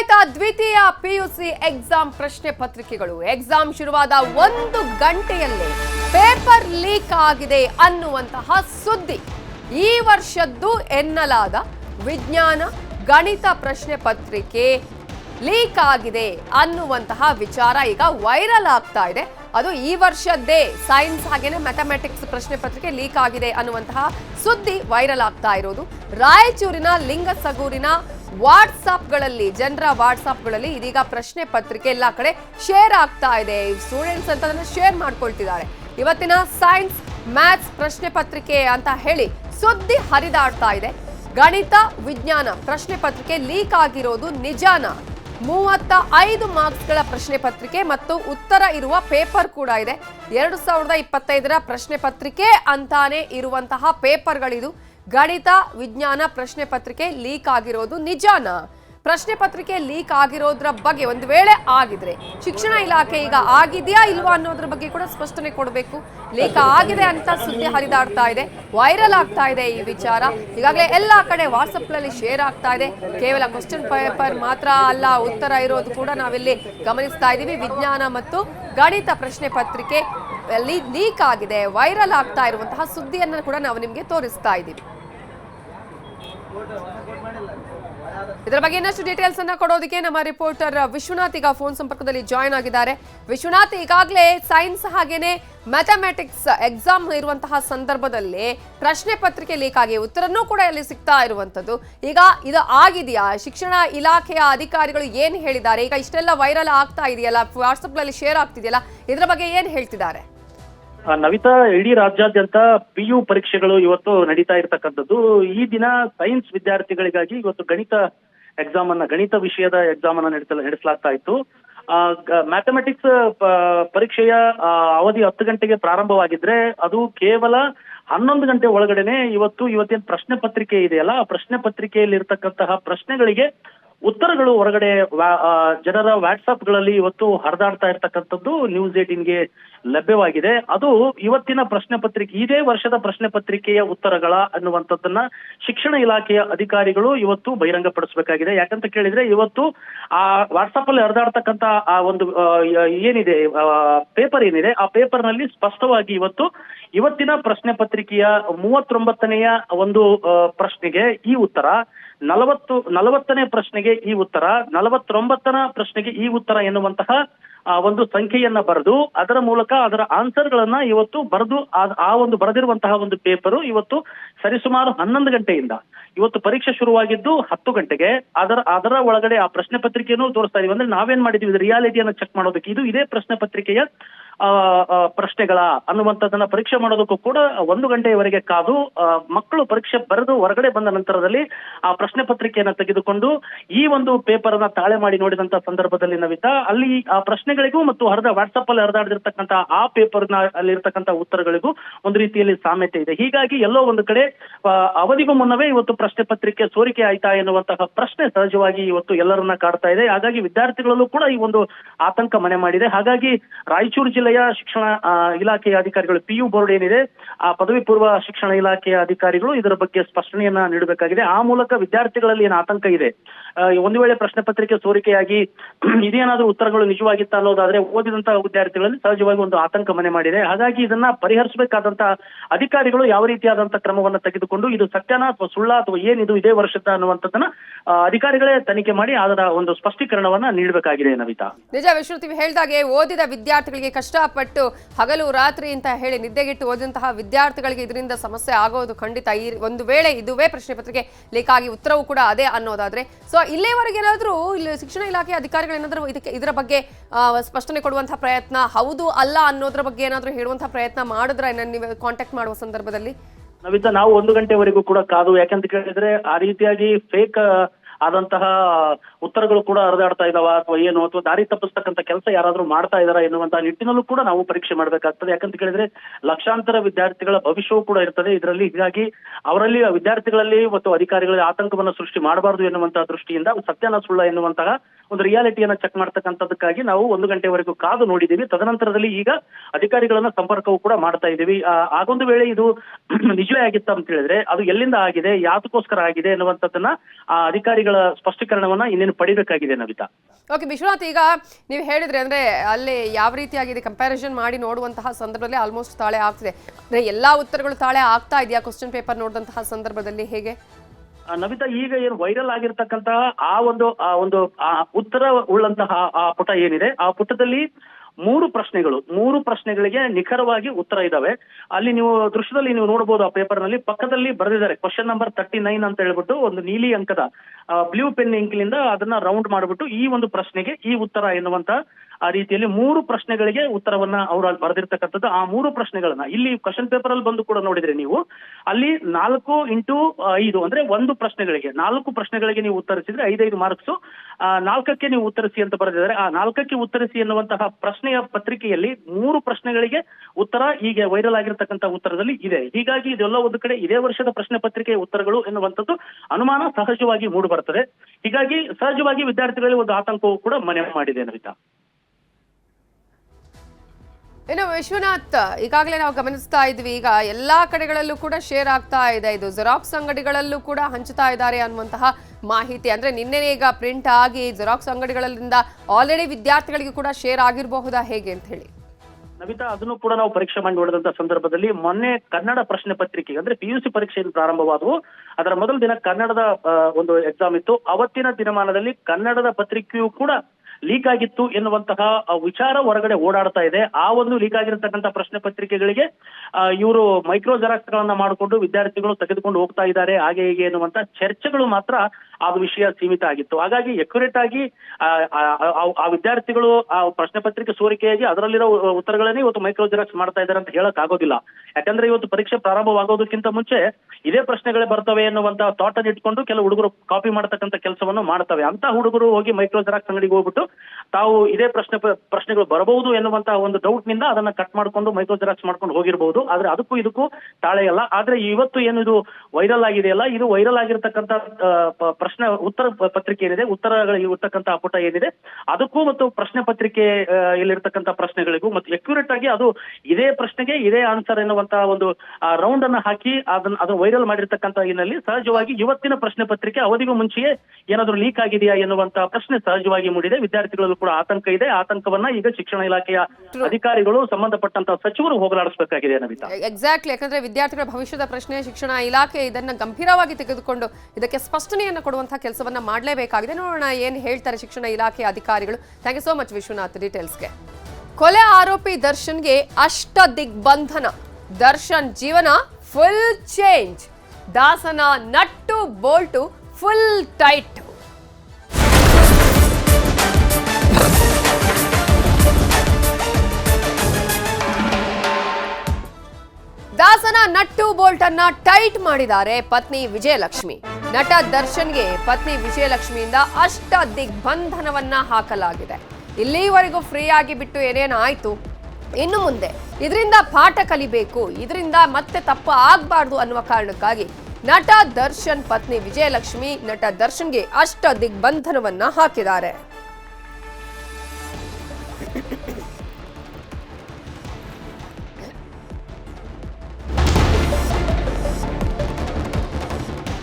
ಶುರುವಾಯ್ತಾ ದ್ವಿತೀಯ PUC exam ಪ್ರಶ್ನೆ ಪತ್ರಿಕೆಗಳು. ಎಕ್ಸಾಮ್ ಶುರುವಾದ ಒಂದು ಗಂಟೆಯಲ್ಲೇ ಪೇಪರ್ ಲೀಕ್ ಆಗಿದೆ ಅನ್ನುವಂತಹ ಸುದ್ದಿ. ಈ ವರ್ಷದ್ದು ಎನ್ನಲಾದ ವಿಜ್ಞಾನ ಗಣಿತ ಪ್ರಶ್ನೆ ಪತ್ರಿಕೆ ಲೀಕ್ ಆಗಿದೆ ಅನ್ನುವಂತಹ ವಿಚಾರ ಈಗ ವೈರಲ್ ಆಗ್ತಾ ಇದೆ. ಅದು ಈ ವರ್ಷದ್ದೇ ಸೈನ್ಸ್ ಹಾಗೇನೆ ಮ್ಯಾಥಮೆಟಿಕ್ಸ್ ಪ್ರಶ್ನೆ ಪತ್ರಿಕೆ ಲೀಕ್ ಆಗಿದೆ ಅನ್ನುವಂತಹ ಸುದ್ದಿ ವೈರಲ್ ಆಗ್ತಾ ಇರೋದು. ರಾಯಚೂರಿನ ಲಿಂಗಸಗೂರಿನ ವಾಟ್ಸಾಪ್ಗಳಲ್ಲಿ, ಜನರ ವಾಟ್ಸಾಪ್ಗಳಲ್ಲಿ ಇದೀಗ ಪ್ರಶ್ನೆ ಪತ್ರಿಕೆ ಎಲ್ಲ ಕಡೆ ಶೇರ್ ಆಗ್ತಾ ಇದೆ. ಸ್ಟೂಡೆಂಟ್ಸ್ ಅಂತ ಶೇರ್ ಮಾಡ್ಕೊಳ್ತಿದ್ದಾರೆ. ಇವತ್ತಿನ ಸೈನ್ಸ್ ಮ್ಯಾಥ್ಸ್ ಪ್ರಶ್ನೆ ಪತ್ರಿಕೆ ಅಂತ ಹೇಳಿ ಸುದ್ದಿ ಹರಿದಾಡ್ತಾ ಇದೆ. ಗಣಿತ, ವಿಜ್ಞಾನ ಪ್ರಶ್ನೆ ಪತ್ರಿಕೆ ಲೀಕ್ ಆಗಿರೋದು ನಿಜಾನ? ಮೂವತ್ತ ಐದು ಮಾರ್ಕ್ಸ್ಗಳ ಪ್ರಶ್ನೆ ಪತ್ರಿಕೆ ಮತ್ತು ಉತ್ತರ ಇರುವ ಪೇಪರ್ ಕೂಡ ಇದೆ. ಎರಡು ಸಾವಿರದ ಇಪ್ಪತ್ತೈದರ ಪ್ರಶ್ನೆ ಪತ್ರಿಕೆ ಅಂತಾನೆ ಇರುವಂತಹ ಪೇಪರ್ಗಳಿದು ಗಣಿತ, ವಿಜ್ಞಾನ ಪ್ರಶ್ನೆ ಪತ್ರಿಕೆ ಲೀಕ್ ಆಗಿರೋದು ನಿಜಾನ? ಪ್ರಶ್ನೆ ಪತ್ರಿಕೆ ಲೀಕ್ ಆಗಿರೋದ್ರ ಬಗ್ಗೆ ಒಂದು ವೇಳೆ ಆಗಿದ್ರೆ ಶಿಕ್ಷಣ ಇಲಾಖೆ ಈಗ ಆಗಿದೆಯಾ ಇಲ್ವಾ ಅನ್ನೋದ್ರ ಬಗ್ಗೆ ಕೂಡ ಸ್ಪಷ್ಟನೆ ಕೊಡಬೇಕು. ಲೀಕ್ ಆಗಿದೆ ಅಂತ ಸುದ್ದಿ ಹರಿದಾಡ್ತಾ ಇದೆ, ವೈರಲ್ ಆಗ್ತಾ ಇದೆ ಈ ವಿಚಾರ. ಈಗಾಗಲೇ ಎಲ್ಲಾ ಕಡೆ ವಾಟ್ಸಪ್ನಲ್ಲಿ ಶೇರ್ ಆಗ್ತಾ ಇದೆ. ಕೇವಲ ಕ್ವಶನ್ ಪೇಪರ್ ಮಾತ್ರ ಅಲ್ಲ, ಉತ್ತರ ಇರೋದು ಕೂಡ ನಾವಿಲ್ಲಿ ಗಮನಿಸ್ತಾ ಇದ್ದೀವಿ. ವಿಜ್ಞಾನ ಮತ್ತು ಗಣಿತ ಪ್ರಶ್ನೆ ಪತ್ರಿಕೆ ಲೀಕ್ ಆಗಿದೆ, ವೈರಲ್ ಆಗ್ತಾ ಇರುವಂತಹ ಸುದ್ದಿಯನ್ನು ಕೂಡ ನಾವು ನಿಮಗೆ ತೋರಿಸ್ತಾ ಇದ್ದೀವಿ. ಇದರ ಬಗ್ಗೆ ಇನ್ನಷ್ಟು ಡೀಟೇಲ್ಸ್ ಅನ್ನ ಕೊಡೋದಕ್ಕೆ ನಮ್ಮ ರಿಪೋರ್ಟರ್ ವಿಶ್ವನಾಥ್ ಈಗ ಫೋನ್ ಸಂಪರ್ಕದಲ್ಲಿ ಜಾಯ್ನ್ ಆಗಿದ್ದಾರೆ. ವಿಶ್ವನಾಥ್, ಈಗಾಗಲೇ ಸೈನ್ಸ್ ಹಾಗೇನೆ ಮ್ಯಾಥಮೆಟಿಕ್ಸ್ ಎಕ್ಸಾಮ್ ಇರುವಂತಹ ಸಂದರ್ಭದಲ್ಲಿ ಪ್ರಶ್ನೆ ಪತ್ರಿಕೆ ಲೀಕ್ ಆಗಿ ಉತ್ತರನೂ ಕೂಡ ಇಲ್ಲಿ ಸಿಗ್ತಾ ಇರುವಂತದ್ದು ಈಗ ಇದು ಆಗಿದೆಯಾ? ಶಿಕ್ಷಣ ಇಲಾಖೆಯ ಅಧಿಕಾರಿಗಳು ಏನ್ ಹೇಳಿದ್ದಾರೆ? ಈಗ ಇಷ್ಟೆಲ್ಲ ವೈರಲ್ ಆಗ್ತಾ ಇದೆಯಲ್ಲ? ವಾಟ್ಸಪ್ಗಳಲ್ಲಿ ಶೇರ್ ಆಗ್ತಿದೆಯಲ್ಲ? ಇದರ ಬಗ್ಗೆ ಏನ್ ಹೇಳ್ತಿದ್ದಾರೆ? ನವಿತಾ ಇಡೀ ರಾಜ್ಯಾದ್ಯಂತ ಪಿ ಯು ಪರೀಕ್ಷೆಗಳು ಇವತ್ತು ನಡೀತಾ ಇರತಕ್ಕಂಥದ್ದು. ಈ ದಿನ ಸೈನ್ಸ್ ವಿದ್ಯಾರ್ಥಿಗಳಿಗಾಗಿ ಇವತ್ತು ಗಣಿತ ಎಕ್ಸಾಮ್ ಅನ್ನ ಗಣಿತ ವಿಷಯದ ಎಕ್ಸಾಮ್ ಅನ್ನ ನಡೆಸಲ ನಡೆಸಲಾಗ್ತಾ ಇತ್ತು. ಮ್ಯಾಥಮೆಟಿಕ್ಸ್ ಪರೀಕ್ಷೆಯ ಆ, ಅವಧಿ ಹತ್ತು ಗಂಟೆಗೆ ಪ್ರಾರಂಭವಾಗಿದ್ರೆ ಅದು ಕೇವಲ ಹನ್ನೊಂದು ಗಂಟೆ ಒಳಗಡೆನೆ ಇವತ್ತು ಇವತ್ತೇನು ಪ್ರಶ್ನೆ ಪತ್ರಿಕೆ ಇದೆಯಲ್ಲ ಆ ಪ್ರಶ್ನೆ ಪತ್ರಿಕೆಯಲ್ಲಿ ಇರ್ತಕ್ಕಂತಹ ಪ್ರಶ್ನೆಗಳಿಗೆ ಉತ್ತರಗಳು ಹೊರಗಡೆ ಜನರ ವಾಟ್ಸ್ಆಪ್ಗಳಲ್ಲಿ ಇವತ್ತು ಹರಿದಾಡ್ತಾ ಇರ್ತಕ್ಕಂಥದ್ದು ನ್ಯೂಸ್ ಏಟೀನ್ಗೆ ಲಭ್ಯವಾಗಿದೆ. ಅದು ಇವತ್ತಿನ ಪ್ರಶ್ನೆ ಪತ್ರಿಕೆ, ಇದೇ ವರ್ಷದ ಪ್ರಶ್ನೆ ಪತ್ರಿಕೆಯ ಉತ್ತರಗಳ ಅನ್ನುವಂಥದ್ದನ್ನ ಶಿಕ್ಷಣ ಇಲಾಖೆಯ ಅಧಿಕಾರಿಗಳು ಇವತ್ತು ಬಹಿರಂಗಪಡಿಸಬೇಕಾಗಿದೆ. ಯಾಕಂತ ಕೇಳಿದ್ರೆ ಇವತ್ತು ಆ ವಾಟ್ಸಪ್ ಅಲ್ಲಿ ಹರಿದಾಡ್ತಕ್ಕಂತ ಆ ಒಂದು ಏನಿದೆ ಪೇಪರ್ ಏನಿದೆ, ಆ ಪೇಪರ್ನಲ್ಲಿ ಸ್ಪಷ್ಟವಾಗಿ ಇವತ್ತು ಇವತ್ತಿನ ಪ್ರಶ್ನೆ ಪತ್ರಿಕೆಯ ಮೂವತ್ತೊಂಬತ್ತನೆಯ ಒಂದು ಪ್ರಶ್ನೆಗೆ ಈ ಉತ್ತರ ನಲವತ್ತು, ನಲವತ್ತನೇ ಪ್ರಶ್ನೆಗೆ ಈ ಉತ್ತರ, ನಲವತ್ತೊಂಬತ್ತನ ಪ್ರಶ್ನೆಗೆ ಈ ಉತ್ತರ ಎನ್ನುವಂತಹ ಒಂದು ಸಂಖ್ಯೆಯನ್ನ ಬರೆದು, ಅದರ ಮೂಲಕ ಅದರ ಆನ್ಸರ್ ಗಳನ್ನ ಇವತ್ತು ಬರೆದು, ಆ- ಒಂದು ಬರೆದಿರುವಂತಹ ಒಂದು ಪೇಪರು ಇವತ್ತು ಸರಿಸುಮಾರು ಹನ್ನೊಂದು ಗಂಟೆಯಿಂದ. ಇವತ್ತು ಪರೀಕ್ಷೆ ಶುರುವಾಗಿದ್ದು ಹತ್ತು ಗಂಟೆಗೆ. ಅದರ ಅದರ ಒಳಗಡೆ ಆ ಪ್ರಶ್ನೆ ಪತ್ರಿಕೆಯನ್ನು ತೋರಿಸ್ತಾ ಇದೀವಿ. ಅಂದ್ರೆ ನಾವೇನ್ ಮಾಡಿದೀವಿ? ರಿಯಾಲಿಟಿಯನ್ನು ಚೆಕ್ ಮಾಡೋದಕ್ಕೆ. ಇದು ಇದೇ ಪ್ರಶ್ನೆ ಪತ್ರಿಕೆಯ ಪ್ರಶ್ನೆಗಳ ಅನ್ನುವಂಥದ್ದನ್ನ ಪರೀಕ್ಷೆ ಮಾಡೋದಕ್ಕೂ ಕೂಡ ಒಂದು ಗಂಟೆಯವರೆಗೆ ಕಾದು ಮಕ್ಕಳು ಪರೀಕ್ಷೆ ಬರೆದು ಹೊರಗಡೆ ಬಂದ ನಂತರದಲ್ಲಿ ಆ ಪ್ರಶ್ನೆ ಪತ್ರಿಕೆಯನ್ನು ತೆಗೆದುಕೊಂಡು ಈ ಒಂದು ಪೇಪರ್ ಅನ್ನ ತಾಳೆ ಮಾಡಿ ನೋಡಿದಂತ ಸಂದರ್ಭದಲ್ಲಿ ನವಿತಾ ಅಲ್ಲಿ ಆ ಪ್ರಶ್ನೆಗಳಿಗೂ ಮತ್ತು ಹರಿದ ವಾಟ್ಸಪ್ ಅಲ್ಲಿ ಹರಿದಾಡಿರ್ತಕ್ಕಂತ ಆ ಪೇಪರ್ನ ಅಲ್ಲಿರ್ತಕ್ಕಂಥ ಉತ್ತರಗಳಿಗೂ ಒಂದು ರೀತಿಯಲ್ಲಿ ಸಾಮ್ಯತೆ ಇದೆ. ಹೀಗಾಗಿ ಎಲ್ಲೋ ಒಂದು ಕಡೆ ಅವಧಿಗೂ ಮುನ್ನವೇ ಇವತ್ತು ಪ್ರಶ್ನೆ ಪತ್ರಿಕೆ ಸೋರಿಕೆ ಆಯ್ತಾ ಎನ್ನುವಂತಹ ಪ್ರಶ್ನೆ ಸಹಜವಾಗಿ ಇವತ್ತು ಎಲ್ಲರನ್ನ ಕಾಡ್ತಾ ಇದೆ. ಹಾಗಾಗಿ ವಿದ್ಯಾರ್ಥಿಗಳಲ್ಲೂ ಕೂಡ ಈ ಒಂದು ಆತಂಕ ಮನೆ ಮಾಡಿದೆ. ಹಾಗಾಗಿ ರಾಯಚೂರು ಜಿಲ್ಲೆಯ ಶಿಕ್ಷಣ ಇಲಾಖೆಯ ಅಧಿಕಾರಿಗಳು ಪಿ ಯು ಬೋರ್ಡ್ ಏನಿದೆ, ಆ ಪದವಿ ಪೂರ್ವ ಶಿಕ್ಷಣ ಇಲಾಖೆಯ ಅಧಿಕಾರಿಗಳು ಇದರ ಬಗ್ಗೆ ಸ್ಪಷ್ಟನೆಯನ್ನ ನೀಡಬೇಕಾಗಿದೆ. ಆ ಮೂಲಕ ವಿದ್ಯಾರ್ಥಿಗಳಲ್ಲಿ ಏನು ಆತಂಕ ಇದೆ? ಒಂದು ವೇಳೆ ಪ್ರಶ್ನೆ ಪತ್ರಿಕೆ ಸೋರಿಕೆಯಾಗಿ ಇದೇನಾದ್ರೂ ಉತ್ತರಗಳು ನಿಜವಾಗಿತ್ತ ಅನ್ನೋದಾದ್ರೆ ಓದಿದಂತಹ ವಿದ್ಯಾರ್ಥಿಗಳಲ್ಲಿ ಸಹಜವಾಗಿ ಒಂದು ಆತಂಕ ಮನೆ ಮಾಡಿದೆ. ಹಾಗಾಗಿ ಇದನ್ನ ಪರಿಹರಿಸಬೇಕಾದಂತಹ ಅಧಿಕಾರಿಗಳು ಯಾವ ರೀತಿಯಾದಂತಹ ಕ್ರಮವನ್ನ ತೆಗೆದುಕೊಂಡು ಇದು ಸತ್ಯನ ಅಥವಾ ಸುಳ್ಳ ಅಥವಾ ಏನಿದು ಇದೇ ವರ್ಷದ ಅನ್ನುವಂಥದ್ದನ್ನ ಅಧಿಕಾರಿಗಳೇ ತನಿಖೆ ಮಾಡಿ ಅದರ ಒಂದು ಸ್ಪಷ್ಟೀಕರಣವನ್ನ ನೀಡಬೇಕಾಗಿದೆ ನವಿತಾ. ನಿಜ ವಿಶ್ರುತಿ, ಹೇಳ್ದಾಗೆ ಓದಿದ ವಿದ್ಯಾರ್ಥಿಗಳಿಗೆ ಕಷ್ಟಪಟ್ಟು ಹಗಲು ರಾತ್ರಿ ಅಂತ ಹೇಳಿ ನಿದ್ದೆಗೆಟ್ಟು ಓದಿದಂತಹ ವಿದ್ಯಾರ್ಥಿಗಳಿಗೆ ಇದರಿಂದ ಸಮಸ್ಯೆ ಆಗೋದು ಖಂಡಿತ ಈ ಒಂದು ವೇಳೆ ಇದುವೇ ಪ್ರಶ್ನೆ ಪತ್ರಿಕೆ ಲೀಕ್ ಆಗಿ ಉತ್ತರವು ಕೂಡ ಅದೇ ಅನ್ನೋದಾದ್ರೆ. ಸೊ ಇಲ್ಲಿವರೆಗೆ ಏನಾದರೂ ಇಲ್ಲಿ ಶಿಕ್ಷಣ ಇಲಾಖೆ ಅಧಿಕಾರಿಗಳು ಏನಾದರೂ ಇದಕ್ಕೆ ಇದರ ಬಗ್ಗೆ ಸ್ಪಷ್ಟನೆ ಕೊಡುವಂತಹ ಪ್ರಯತ್ನ? ಹೌದು, ಅಲ್ಲ ಅನ್ನೋದ್ರ ಬಗ್ಗೆ ಏನಾದರೂ ಹೇಳುವಂತಹ ಪ್ರಯತ್ನ ಮಾಡಿದ್ರೆ ನೀವು ಕಾಂಟ್ಯಾಕ್ಟ್ ಮಾಡುವ ಸಂದರ್ಭದಲ್ಲಿ? ನವಿತಾ ನಾವು ಒಂದು ಗಂಟೆವರೆಗೂ ಕೂಡ ಕಾದು, ಯಾಕಂತ ಕೇಳಿದ್ರೆ ಆ ರೀತಿಯಾಗಿ ಫೇಕ್ ಆದಂತಹ ಉತ್ತರಗಳು ಕೂಡ ಹರಿದಾಡ್ತಾ ಇದಾವ ಅಥವಾ ಏನು, ಅಥವಾ ದಾರಿ ತಪ್ಪಿಸ್ತಕ್ಕಂಥ ಕೆಲಸ ಯಾರಾದ್ರೂ ಮಾಡ್ತಾ ಇದಾರಾ ಎನ್ನುವಂತಹ ನಿಟ್ಟಿನಲ್ಲೂ ಕೂಡ ನಾವು ಪರೀಕ್ಷೆ ಮಾಡಬೇಕಾಗ್ತದೆ. ಯಾಕಂತ ಕೇಳಿದ್ರೆ ಲಕ್ಷಾಂತರ ವಿದ್ಯಾರ್ಥಿಗಳ ಭವಿಷ್ಯವೂ ಕೂಡ ಇರ್ತದೆ ಇದರಲ್ಲಿ. ಹೀಗಾಗಿ ಅವರಲ್ಲಿ ವಿದ್ಯಾರ್ಥಿಗಳಲ್ಲಿ ಮತ್ತು ಅಧಿಕಾರಿಗಳಲ್ಲಿ ಆತಂಕವನ್ನು ಸೃಷ್ಟಿ ಮಾಡಬಾರದು ಎನ್ನುವಂತಹ ದೃಷ್ಟಿಯಿಂದ ಸತ್ಯನ ಸುಳ್ಳ ಎನ್ನುವಂತಹ ಒಂದು ರಿಯಾಲಿಟಿಯನ್ನ ಚೆಕ್ ಮಾಡ್ತಕ್ಕಂಥದ್ದಕ್ಕಾಗಿ ನಾವು ಒಂದು ಗಂಟೆವರೆಗೂ ಕಾದು ನೋಡಿದ್ದೀವಿ ತದನಂತರದಲ್ಲಿ ಈಗ ಅಧಿಕಾರಿಗಳನ್ನ ಸಂಪರ್ಕವೂ ಕೂಡ ಮಾಡ್ತಾ ಇದ್ದೀವಿ. ಆಗೊಂದು ವೇಳೆ ಇದು ನಿಜವೇ ಆಗಿತ್ತ ಅಂತ ಹೇಳಿದ್ರೆ ಅದು ಎಲ್ಲಿಂದ ಆಗಿದೆ, ಯಾತಕ್ಕೋಸ್ಕರ ಆಗಿದೆ ಎನ್ನುವಂಥದ್ದನ್ನ ಆ ಅಧಿಕಾರಿಗಳ ಸ್ಪಷ್ಟೀಕರಣವನ್ನ ಇನ್ನೇನು ಪಡಿಬೇಕಾಗಿದೆ ನವಿತಾ? ಓಕೆ ವಿಶ್ವನಾಥ್ ಈಗ ನೀವು ಹೇಳಿದ್ರೆ ಅಂದ್ರೆ ಅಲ್ಲಿ ಯಾವ ರೀತಿಯಾಗಿದೆ ಕಂಪ್ಯಾರಿಸನ್ ಮಾಡಿ ನೋಡುವಂತಹ ಸಂದರ್ಭದಲ್ಲಿ ಆಲ್ಮೋಸ್ಟ್ ತಾಳೆ ಆಗ್ತಿದೆ. ಅಂದ್ರೆ ಎಲ್ಲಾ ಉತ್ತರಗಳು ತಾಳೆ ಆಗ್ತಾ ಇದೆಯಾ ಕ್ವಶನ್ ಪೇಪರ್ ನೋಡಿದಂತಹ ಸಂದರ್ಭದಲ್ಲಿ ಹೇಗೆ? ಆ, ನವಿತಾ ಈಗ ಏನು ವೈರಲ್ ಆಗಿರ್ತಕ್ಕಂತಹ ಆ ಒಂದು ಆ ಒಂದು ಆ ಉತ್ತರ ಉಳ್ಳಂತಹ ಆ ಪುಟ ಏನಿದೆ ಆ ಪುಟದಲ್ಲಿ ಮೂರು ಪ್ರಶ್ನೆಗಳು, ಮೂರು ಪ್ರಶ್ನೆಗಳಿಗೆ ನಿಖರವಾಗಿ ಉತ್ತರ ಇದಾವೆ. ಅಲ್ಲಿ ನೀವು ದೃಶ್ಯದಲ್ಲಿ ನೀವು ನೋಡಬಹುದು ಆ ಪೇಪರ್ನಲ್ಲಿ ಪಕ್ಕದಲ್ಲಿ ಬರೆದಿದ್ದಾರೆ, ಕ್ವಶನ್ ನಂಬರ್ ತರ್ಟಿ ನೈನ್ ಅಂತ ಹೇಳ್ಬಿಟ್ಟು ಒಂದು ನೀಲಿ ಅಂಕದ ಬ್ಲೂ ಪೆನ್ ಇಂಕ್ಲಿಂದ ಅದನ್ನ ರೌಂಡ್ ಮಾಡಿಬಿಟ್ಟು ಈ ಒಂದು ಪ್ರಶ್ನೆಗೆ ಈ ಉತ್ತರ ಎನ್ನುವಂತ ಆ ರೀತಿಯಲ್ಲಿ ಮೂರು ಪ್ರಶ್ನೆಗಳಿಗೆ ಉತ್ತರವನ್ನ ಅವರು ಅಲ್ಲಿ ಬರೆದಿರ್ತಕ್ಕಂಥದ್ದು ಆ ಮೂರು ಪ್ರಶ್ನೆಗಳನ್ನ. ಇಲ್ಲಿ ಕ್ವಶನ್ ಪೇಪರ್ ಅಲ್ಲಿ ಬಂದು ಕೂಡ ನೋಡಿದ್ರೆ ನೀವು, ಅಲ್ಲಿ ನಾಲ್ಕು ಇಂಟು ಐದು ಅಂದ್ರೆ ಒಂದು ಪ್ರಶ್ನೆಗಳಿಗೆ, ನಾಲ್ಕು ಪ್ರಶ್ನೆಗಳಿಗೆ ನೀವು ಉತ್ತರಿಸಿದ್ರೆ ಐದೈದು ಮಾರ್ಕ್ಸ್ ನಾಲ್ಕಕ್ಕೆ ನೀವು ಉತ್ತರಿಸಿ ಅಂತ ಬರೆದಿದ್ದಾರೆ. ಆ ನಾಲ್ಕಕ್ಕೆ ಉತ್ತರಿಸಿ ಎನ್ನುವಂತಹ ಪ್ರಶ್ನೆಯ ಪತ್ರಿಕೆಯಲ್ಲಿ ಮೂರು ಪ್ರಶ್ನೆಗಳಿಗೆ ಉತ್ತರ ಈಗ ವೈರಲ್ ಆಗಿರ್ತಕ್ಕಂಥ ಉತ್ತರದಲ್ಲಿ ಇದೆ. ಹೀಗಾಗಿ ಇದೆಲ್ಲ ಒಂದು ಕಡೆ ಇದೇ ವರ್ಷದ ಪ್ರಶ್ನೆ ಪತ್ರಿಕೆಯ ಉತ್ತರಗಳು ಎನ್ನುವಂಥದ್ದು ಅನುಮಾನ ಸಹಜವಾಗಿ ಮೂಡಿ ಬರ್ತದೆ ಹೀಗಾಗಿ ಸಹಜವಾಗಿ ವಿದ್ಯಾರ್ಥಿಗಳಲ್ಲಿ ಒಂದು ಆತಂಕವು ಕೂಡ ಮನೆ ಮಾಡಿದೆ ನವಿತಾ ಇನ್ನು ವಿಶ್ವನಾಥ್, ಈಗಾಗಲೇ ನಾವು ಗಮನಿಸ್ತಾ ಇದ್ವಿ, ಈಗ ಎಲ್ಲಾ ಕಡೆಗಳಲ್ಲೂ ಕೂಡ ಶೇರ್ ಆಗ್ತಾ ಇದೆ. ಇದು ಜೆರಾಕ್ಸ್ ಅಂಗಡಿಗಳಲ್ಲೂ ಕೂಡ ಹಂಚುತ್ತಾ ಇದ್ದಾರೆ ಅನ್ನುವಂತಹ ಮಾಹಿತಿ. ಅಂದ್ರೆ ನಿನ್ನೆ ಈಗ ಪ್ರಿಂಟ್ ಆಗಿ ಜೆರಾಕ್ಸ್ ಅಂಗಡಿಗಳಿಂದ ಆಲ್ರೆಡಿ ವಿದ್ಯಾರ್ಥಿಗಳಿಗೆ ಕೂಡ ಶೇರ್ ಆಗಿರಬಹುದಾ ಹೇಗೆ ಅಂತ ಹೇಳಿ? ನವಿತಾ ಅದನ್ನು ಕೂಡ ನಾವು ಪರೀಕ್ಷೆ ಮಾಡಿ ನೋಡಿದಂತ ಸಂದರ್ಭದಲ್ಲಿ ಮೊನ್ನೆ ಕನ್ನಡ ಪ್ರಶ್ನೆ ಪತ್ರಿಕೆ, ಅಂದ್ರೆ ಪಿ ಯು ಸಿ ಪರೀಕ್ಷೆಯನ್ನು ಪ್ರಾರಂಭವಾದವು. ಅದರ ಮೊದಲ ದಿನ ಕನ್ನಡದ ಒಂದು ಎಕ್ಸಾಮ್ ಇತ್ತು. ಅವತ್ತಿನ ದಿನಮಾನದಲ್ಲಿ ಕನ್ನಡದ ಪತ್ರಿಕೆಯೂ ಕೂಡ ಲೀಕ್ ಆಗಿತ್ತು ಎನ್ನುವಂತಹ ವಿಚಾರ ಹೊರಗಡೆ ಓಡಾಡ್ತಾ ಇದೆ. ಆ ಒಂದು ಲೀಕ್ ಆಗಿರತಕ್ಕಂತ ಪ್ರಶ್ನೆ ಪತ್ರಿಕೆಗಳಿಗೆ ಇವರು ಮೈಕ್ರೋ ಜೆರಾಕ್ಸ್ ಗಳನ್ನ ಮಾಡಿಕೊಂಡು ವಿದ್ಯಾರ್ಥಿಗಳು ತೆಗೆದುಕೊಂಡು ಹೋಗ್ತಾ ಇದ್ದಾರೆ. ಹಾಗೆ ಹೀಗೆ ಎನ್ನುವಂತ ಚರ್ಚೆಗಳು ಮಾತ್ರ ಆ ವಿಷಯ ಸೀಮಿತ ಆಗಿತ್ತು. ಹಾಗಾಗಿ ಎಕ್ಯುರೇಟ್ ಆಗಿ ಆ, ವಿದ್ಯಾರ್ಥಿಗಳು ಆ ಪ್ರಶ್ನೆ ಪತ್ರಿಕೆ ಸೋರಿಕೆಯಾಗಿ ಅದರಲ್ಲಿರೋ ಉತ್ತರಗಳನ್ನೇ ಇವತ್ತು ಮೈಕ್ರೋ ಜೆರಾಕ್ಸ್ ಮಾಡ್ತಾ ಇದ್ದಾರೆ ಅಂತ ಹೇಳಕ್ ಆಗೋದಿಲ್ಲ ಯಾಕಂದ್ರೆ ಇವತ್ತು ಪರೀಕ್ಷೆ ಪ್ರಾರಂಭವಾಗೋದಕ್ಕಿಂತ ಮುಂಚೆ ಇದೇ ಪ್ರಶ್ನೆಗಳೇ ಬರ್ತವೆ ಎನ್ನುವಂತ ಥಾಟ್ ಅನ್ನು ಇಟ್ಕೊಂಡು ಕೆಲವು ಹುಡುಗರು ಕಾಪಿ ಮಾಡ್ತಕ್ಕಂಥ ಕೆಲಸವನ್ನು ಮಾಡ್ತವೆ. ಅಂತ ಹುಡುಗರು ಹೋಗಿ ಮೈಕ್ರೋ ಜೆರಾಕ್ಸ್ ಅಂಗಡಿಗೆ ಹೋಗ್ಬಿಟ್ಟು ತಾವು ಇದೇ ಪ್ರಶ್ನೆ ಪ್ರಶ್ನೆಗಳು ಬರಬಹುದು ಎನ್ನುವಂತಹ ಒಂದು ಡೌಟ್ನಿಂದ ಅದನ್ನ ಕಟ್ ಮಾಡ್ಕೊಂಡು ಮೈಕ್ರೋ ಜೆರಾಕ್ಸ್ ಮಾಡ್ಕೊಂಡು ಹೋಗಿರಬಹುದು ಆದ್ರೆ ಅದಕ್ಕೂ ಇದಕ್ಕೂ ತಾಳೆ ಅಲ್ಲ. ಆದ್ರೆ ಇವತ್ತು ಏನು ಇದು ವೈರಲ್ ಆಗಿದೆಯಲ್ಲ ಇದು ವೈರಲ್ ಆಗಿರ್ತಕ್ಕಂಥ ಪ್ರಶ್ನೆ ಉತ್ತರ ಪತ್ರಿಕೆ ಏನಿದೆ ಉತ್ತರಗಳಿಗೆ ಇರ್ತಕ್ಕಂಥ ಪುಟ ಏನಿದೆ ಅದಕ್ಕೂ ಮತ್ತು ಪ್ರಶ್ನೆ ಪತ್ರಿಕೆ ಇಲ್ಲಿರ್ತಕ್ಕಂಥ ಪ್ರಶ್ನೆಗಳಿಗೂ ಮತ್ತು ಅಕ್ಯುರೇಟ್ ಆಗಿ ಅದು ಇದೇ ಪ್ರಶ್ನೆಗೆ ಇದೇ ಆನ್ಸರ್ ಎನ್ನುವಂತಹ ಒಂದು ರೌಂಡ್ ಅನ್ನ ಹಾಕಿ ಅದನ್ನ ಅದು ವೈರಲ್ ಮಾಡಿರ್ತಕ್ಕಂಥ ಹಿನ್ನೆಲೆ ಸಹಜವಾಗಿ ಇವತ್ತಿನ ಪ್ರಶ್ನೆ ಪತ್ರಿಕೆ ಅವಧಿಗೂ ಮುಂಚೆಯೇ ಏನಾದರೂ ಲೀಕ್ ಆಗಿದೆಯಾ ಎನ್ನುವಂತಹ ಪ್ರಶ್ನೆ ಸಹಜವಾಗಿ ಮೂಡಿದೆ. ವಿದ್ಯಾರ್ಥಿಗಳಲ್ಲೂ ಕೂಡ ಆತಂಕ ಇದೆ. ಆತಂಕವನ್ನ ಈಗ ಶಿಕ್ಷಣ ಇಲಾಖೆಯ ಅಧಿಕಾರಿಗಳು ಸಂಬಂಧಪಟ್ಟಂತಹ ಸಚಿವರು ಹೋಗಲಾಡಿಸಬೇಕಾಗಿದೆ ನವಿತಾ ಎಕ್ಸಾಕ್ಟ್ಲಿ ಯಾಕಂದ್ರೆ ವಿದ್ಯಾರ್ಥಿಗಳ ಭವಿಷ್ಯದ ಪ್ರಶ್ನೆ ಶಿಕ್ಷಣ ಇಲಾಖೆ ಇದನ್ನ ಗಂಭೀರವಾಗಿ ತೆಗೆದುಕೊಂಡು ಇದಕ್ಕೆ ಸ್ಪಷ್ಟನೆಯನ್ನು ಕೊಡುವಂತಹ ಕೆಲಸವನ್ನ ಮಾಡಲೇಬೇಕಾಗಿದೆ. ನೋಡೋಣ ಏನ್ ಹೇಳ್ತಾರೆ ಶಿಕ್ಷಣ ಇಲಾಖೆ ಅಧಿಕಾರಿಗಳು. Thank you so much Vishwanath ಡೀಟೇಲ್ಸ್ಗೆ ಕೊಲೆ ಆರೋಪಿ ದರ್ಶನ್ಗೆ ಅಷ್ಟ ದಿಗ್ಬಂಧನ ದರ್ಶನ್ ಜೀವನ ಫುಲ್ ಚೇಂಜ್ ದಾಸನ ನಟ್ಟು ಬೋಲ್ಟು ಫುಲ್ ಟೈಟ್ ದಾಸನ ನಟ್ಟು ಬೋಲ್ಟ್ ಅನ್ನ ಟೈಟ್ ಮಾಡಿದ್ದಾರೆ ಪತ್ನಿ ವಿಜಯಲಕ್ಷ್ಮಿ. ನಟ ದರ್ಶನ್ಗೆ ಪತ್ನಿ ವಿಜಯಲಕ್ಷ್ಮಿಯಿಂದ ಅಷ್ಟ ದಿಗ್ಬಂಧನವನ್ನ ಹಾಕಲಾಗಿದೆ. ಇಲ್ಲಿವರೆಗೂ ಫ್ರೀ ಆಗಿ ಬಿಟ್ಟು ಏನೇನಾಯ್ತು ಇನ್ನು ಮುಂದೆ. ಇದರಿಂದ ಪಾಠ ಕಲಿಬೇಕು, ಇದರಿಂದ ಮತ್ತೆ ತಪ್ಪು ಆಗಬಾರ್ದು ಅನ್ನುವ ಕಾರಣಕ್ಕಾಗಿ ನಟ ದರ್ಶನ್ ಪತ್ನಿ ವಿಜಯಲಕ್ಷ್ಮಿ ನಟ ದರ್ಶನ್ಗೆ ಅಷ್ಟ ದಿಗ್ಬಂಧನವನ್ನ ಹಾಕಿದ್ದಾರೆ.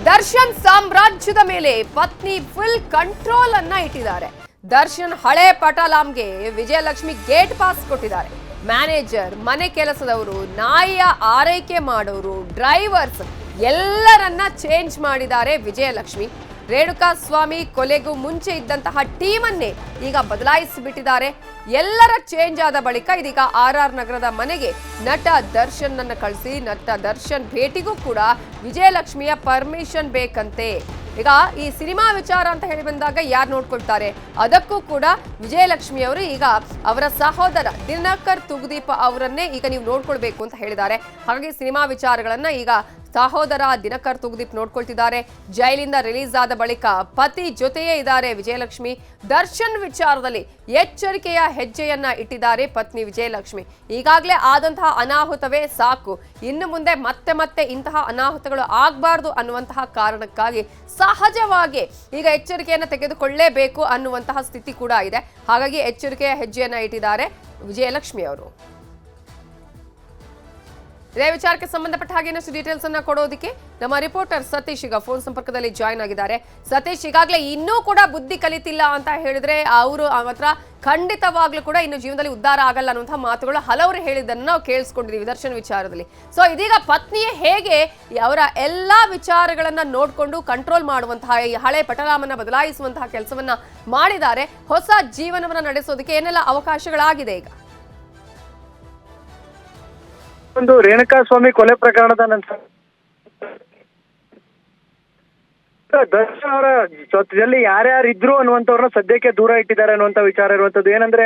ದರ್ಶನ್ ಸಾಮ್ರಾಜ್ಯದ ಮೇಲೆ ಪತ್ನಿ ಫುಲ್ ಕಂಟ್ರೋಲ್ ಅನ್ನ ಇಟ್ಟಿದ್ದಾರೆ. ದರ್ಶನ್ ಹಳೆ ಪಟಾಲಾಂಗೆ ವಿಜಯಲಕ್ಷ್ಮಿ ಗೇಟ್ ಪಾಸ್ ಕೊಟ್ಟಿದ್ದಾರೆ. ಮ್ಯಾನೇಜರ್ ಮನೆ ಕೆಲಸದವರು, ನಾಯಿಯ ಆರೈಕೆ ಮಾಡೋರು ಡ್ರೈವರ್ಸ್ ಎಲ್ಲರನ್ನ ಚೇಂಜ್ ಮಾಡಿದ್ದಾರೆ ವಿಜಯಲಕ್ಷ್ಮಿ. ರೇಣುಕಾ ಸ್ವಾಮಿ ಕೊಲೆಗೂ ಮುಂಚೆ ಇದ್ದಂತಹ ಟೀಮನ್ನೇ ಈಗ ಬದಲಾಯಿಸಿಬಿಟ್ಟಿದ್ದಾರೆ. ಎಲ್ಲರ ಚೇಂಜ್ ಆದ ಬಳಿಕ ಇದೀಗ ಆರ್ ಆರ್ ನಗರದ ಮನೆಗೆ ನಟ ದರ್ಶನ್ ಅನ್ನ ಕಳಿಸಿ, ನಟ ದರ್ಶನ್ ಭೇಟಿಗೂ ಕೂಡ ವಿಜಯಲಕ್ಷ್ಮಿಯ ಪರ್ಮಿಷನ್ ಬೇಕಂತೆ. ಈಗ ಈ ಸಿನಿಮಾ ವಿಚಾರ ಅಂತ ಹೇಳಿ ಬಂದಾಗ ಯಾರು ನೋಡ್ಕೊಳ್ತಾರೆ? ಅದಕ್ಕೂ ಕೂಡ ವಿಜಯಲಕ್ಷ್ಮಿ ಅವರು ಈಗ ಅವರ ಸಹೋದರ ದಿನಕರ್ ತುಗುದೀಪ ಅವರನ್ನೇ ಈಗ ನೀವು ನೋಡ್ಕೊಳ್ಬೇಕು ಅಂತ ಹೇಳಿದ್ದಾರೆ. ಹಾಗಾಗಿ ಸಿನಿಮಾ ವಿಚಾರಗಳನ್ನ ಈಗ ಸಹೋದರ ದಿನಕರ್ ತುಗ್ದೀಪ್ ನೋಡ್ಕೊಳ್ತಿದ್ದಾರೆ. ಜೈಲಿಂದ ರಿಲೀಸ್ ಆದ ಬಳಿಕ ಪತಿ ಜೊತೆಯೇ ಇದ್ದಾರೆ ವಿಜಯಲಕ್ಷ್ಮಿ. ದರ್ಶನ್ ವಿಚಾರದಲ್ಲಿ ಎಚ್ಚರಿಕೆಯ ಹೆಜ್ಜೆಯನ್ನ ಇಟ್ಟಿದ್ದಾರೆ ಪತ್ನಿ ವಿಜಯಲಕ್ಷ್ಮಿ. ಈಗಾಗಲೇ ಆದಂತಹ ಅನಾಹುತವೇ ಸಾಕು. ಇನ್ನು ಮುಂದೆ ಮತ್ತೆ ಮತ್ತೆ ಇಂತಹ ಅನಾಹುತಗಳು ಆಗಬಾರ್ದು ಅನ್ನುವಂತಹ ಕಾರಣಕ್ಕಾಗಿ ಸಹಜವಾಗಿ ಈಗ ಎಚ್ಚರಿಕೆಯನ್ನು ತೆಗೆದುಕೊಳ್ಳಲೇಬೇಕು ಅನ್ನುವಂತಹ ಸ್ಥಿತಿ ಕೂಡ ಇದೆ. ಹಾಗಾಗಿ ಎಚ್ಚರಿಕೆಯ ಹೆಜ್ಜೆಯನ್ನ ಇಟ್ಟಿದ್ದಾರೆ ವಿಜಯಲಕ್ಷ್ಮಿ ಅವರು. ಇದೇ ವಿಚಾರಕ್ಕೆ ಸಂಬಂಧಪಟ್ಟ ಹಾಗೆ ಇನ್ನಷ್ಟು ಡೀಟೇಲ್ಸ್ ಅನ್ನ ಕೊಡೋದಕ್ಕೆ ನಮ್ಮ ರಿಪೋರ್ಟರ್ ಸತೀಶ್ ಈಗ ಫೋನ್ ಸಂಪರ್ಕದಲ್ಲಿ ಜಾಯ್ನ್ ಆಗಿದ್ದಾರೆ. ಸತೀಶ್, ಈಗಾಗಲೇ ಇನ್ನೂ ಕೂಡ ಬುದ್ಧಿ ಕಲಿತಿಲ್ಲ ಅಂತ ಹೇಳಿದ್ರೆ ಅವರು ಮಾತ್ರ ಖಂಡಿತವಾಗ್ಲೂ ಕೂಡ ಇನ್ನು ಜೀವನದಲ್ಲಿ ಉದ್ಧಾರ ಆಗಲ್ಲ ಅನ್ನುವಂತಹ ಮಾತುಗಳು ಹಲವರು ಹೇಳಿದ್ದನ್ನು ನಾವು ಕೇಳಿಸ್ಕೊಂಡಿದ್ದೀವಿ ದರ್ಶನ್ ವಿಚಾರದಲ್ಲಿ. ಸೊ ಇದೀಗ ಪತ್ನಿಯೇ ಹೇಗೆ ಅವರ ಎಲ್ಲ ವಿಚಾರಗಳನ್ನ ನೋಡಿಕೊಂಡು ಕಂಟ್ರೋಲ್ ಮಾಡುವಂತಹ, ಈ ಹಳೆ ಪಟರಾಮನ್ನ ಬದಲಾಯಿಸುವಂತಹ ಕೆಲಸವನ್ನ ಮಾಡಿದ್ದಾರೆ, ಹೊಸ ಜೀವನವನ್ನ ನಡೆಸೋದಕ್ಕೆ ಏನೆಲ್ಲ ಅವಕಾಶಗಳಾಗಿದೆ ಈಗ? ಒಂದು ರೇಣುಕಾ ಸ್ವಾಮಿ ಕೊಲೆ ಪ್ರಕರಣದ ನಂತರ ದರ್ಶನ್ ಅವರ ಜೊತೆಯಲ್ಲಿ ಯಾರ್ಯಾರು ಇದ್ರು ಅನ್ನುವಂಥವ್ರನ್ನ ಸದ್ಯಕ್ಕೆ ದೂರ ಇಟ್ಟಿದ್ದಾರೆ ಅನ್ನುವಂಥ ವಿಚಾರ ಇರುವಂಥದ್ದು. ಏನಂದ್ರೆ,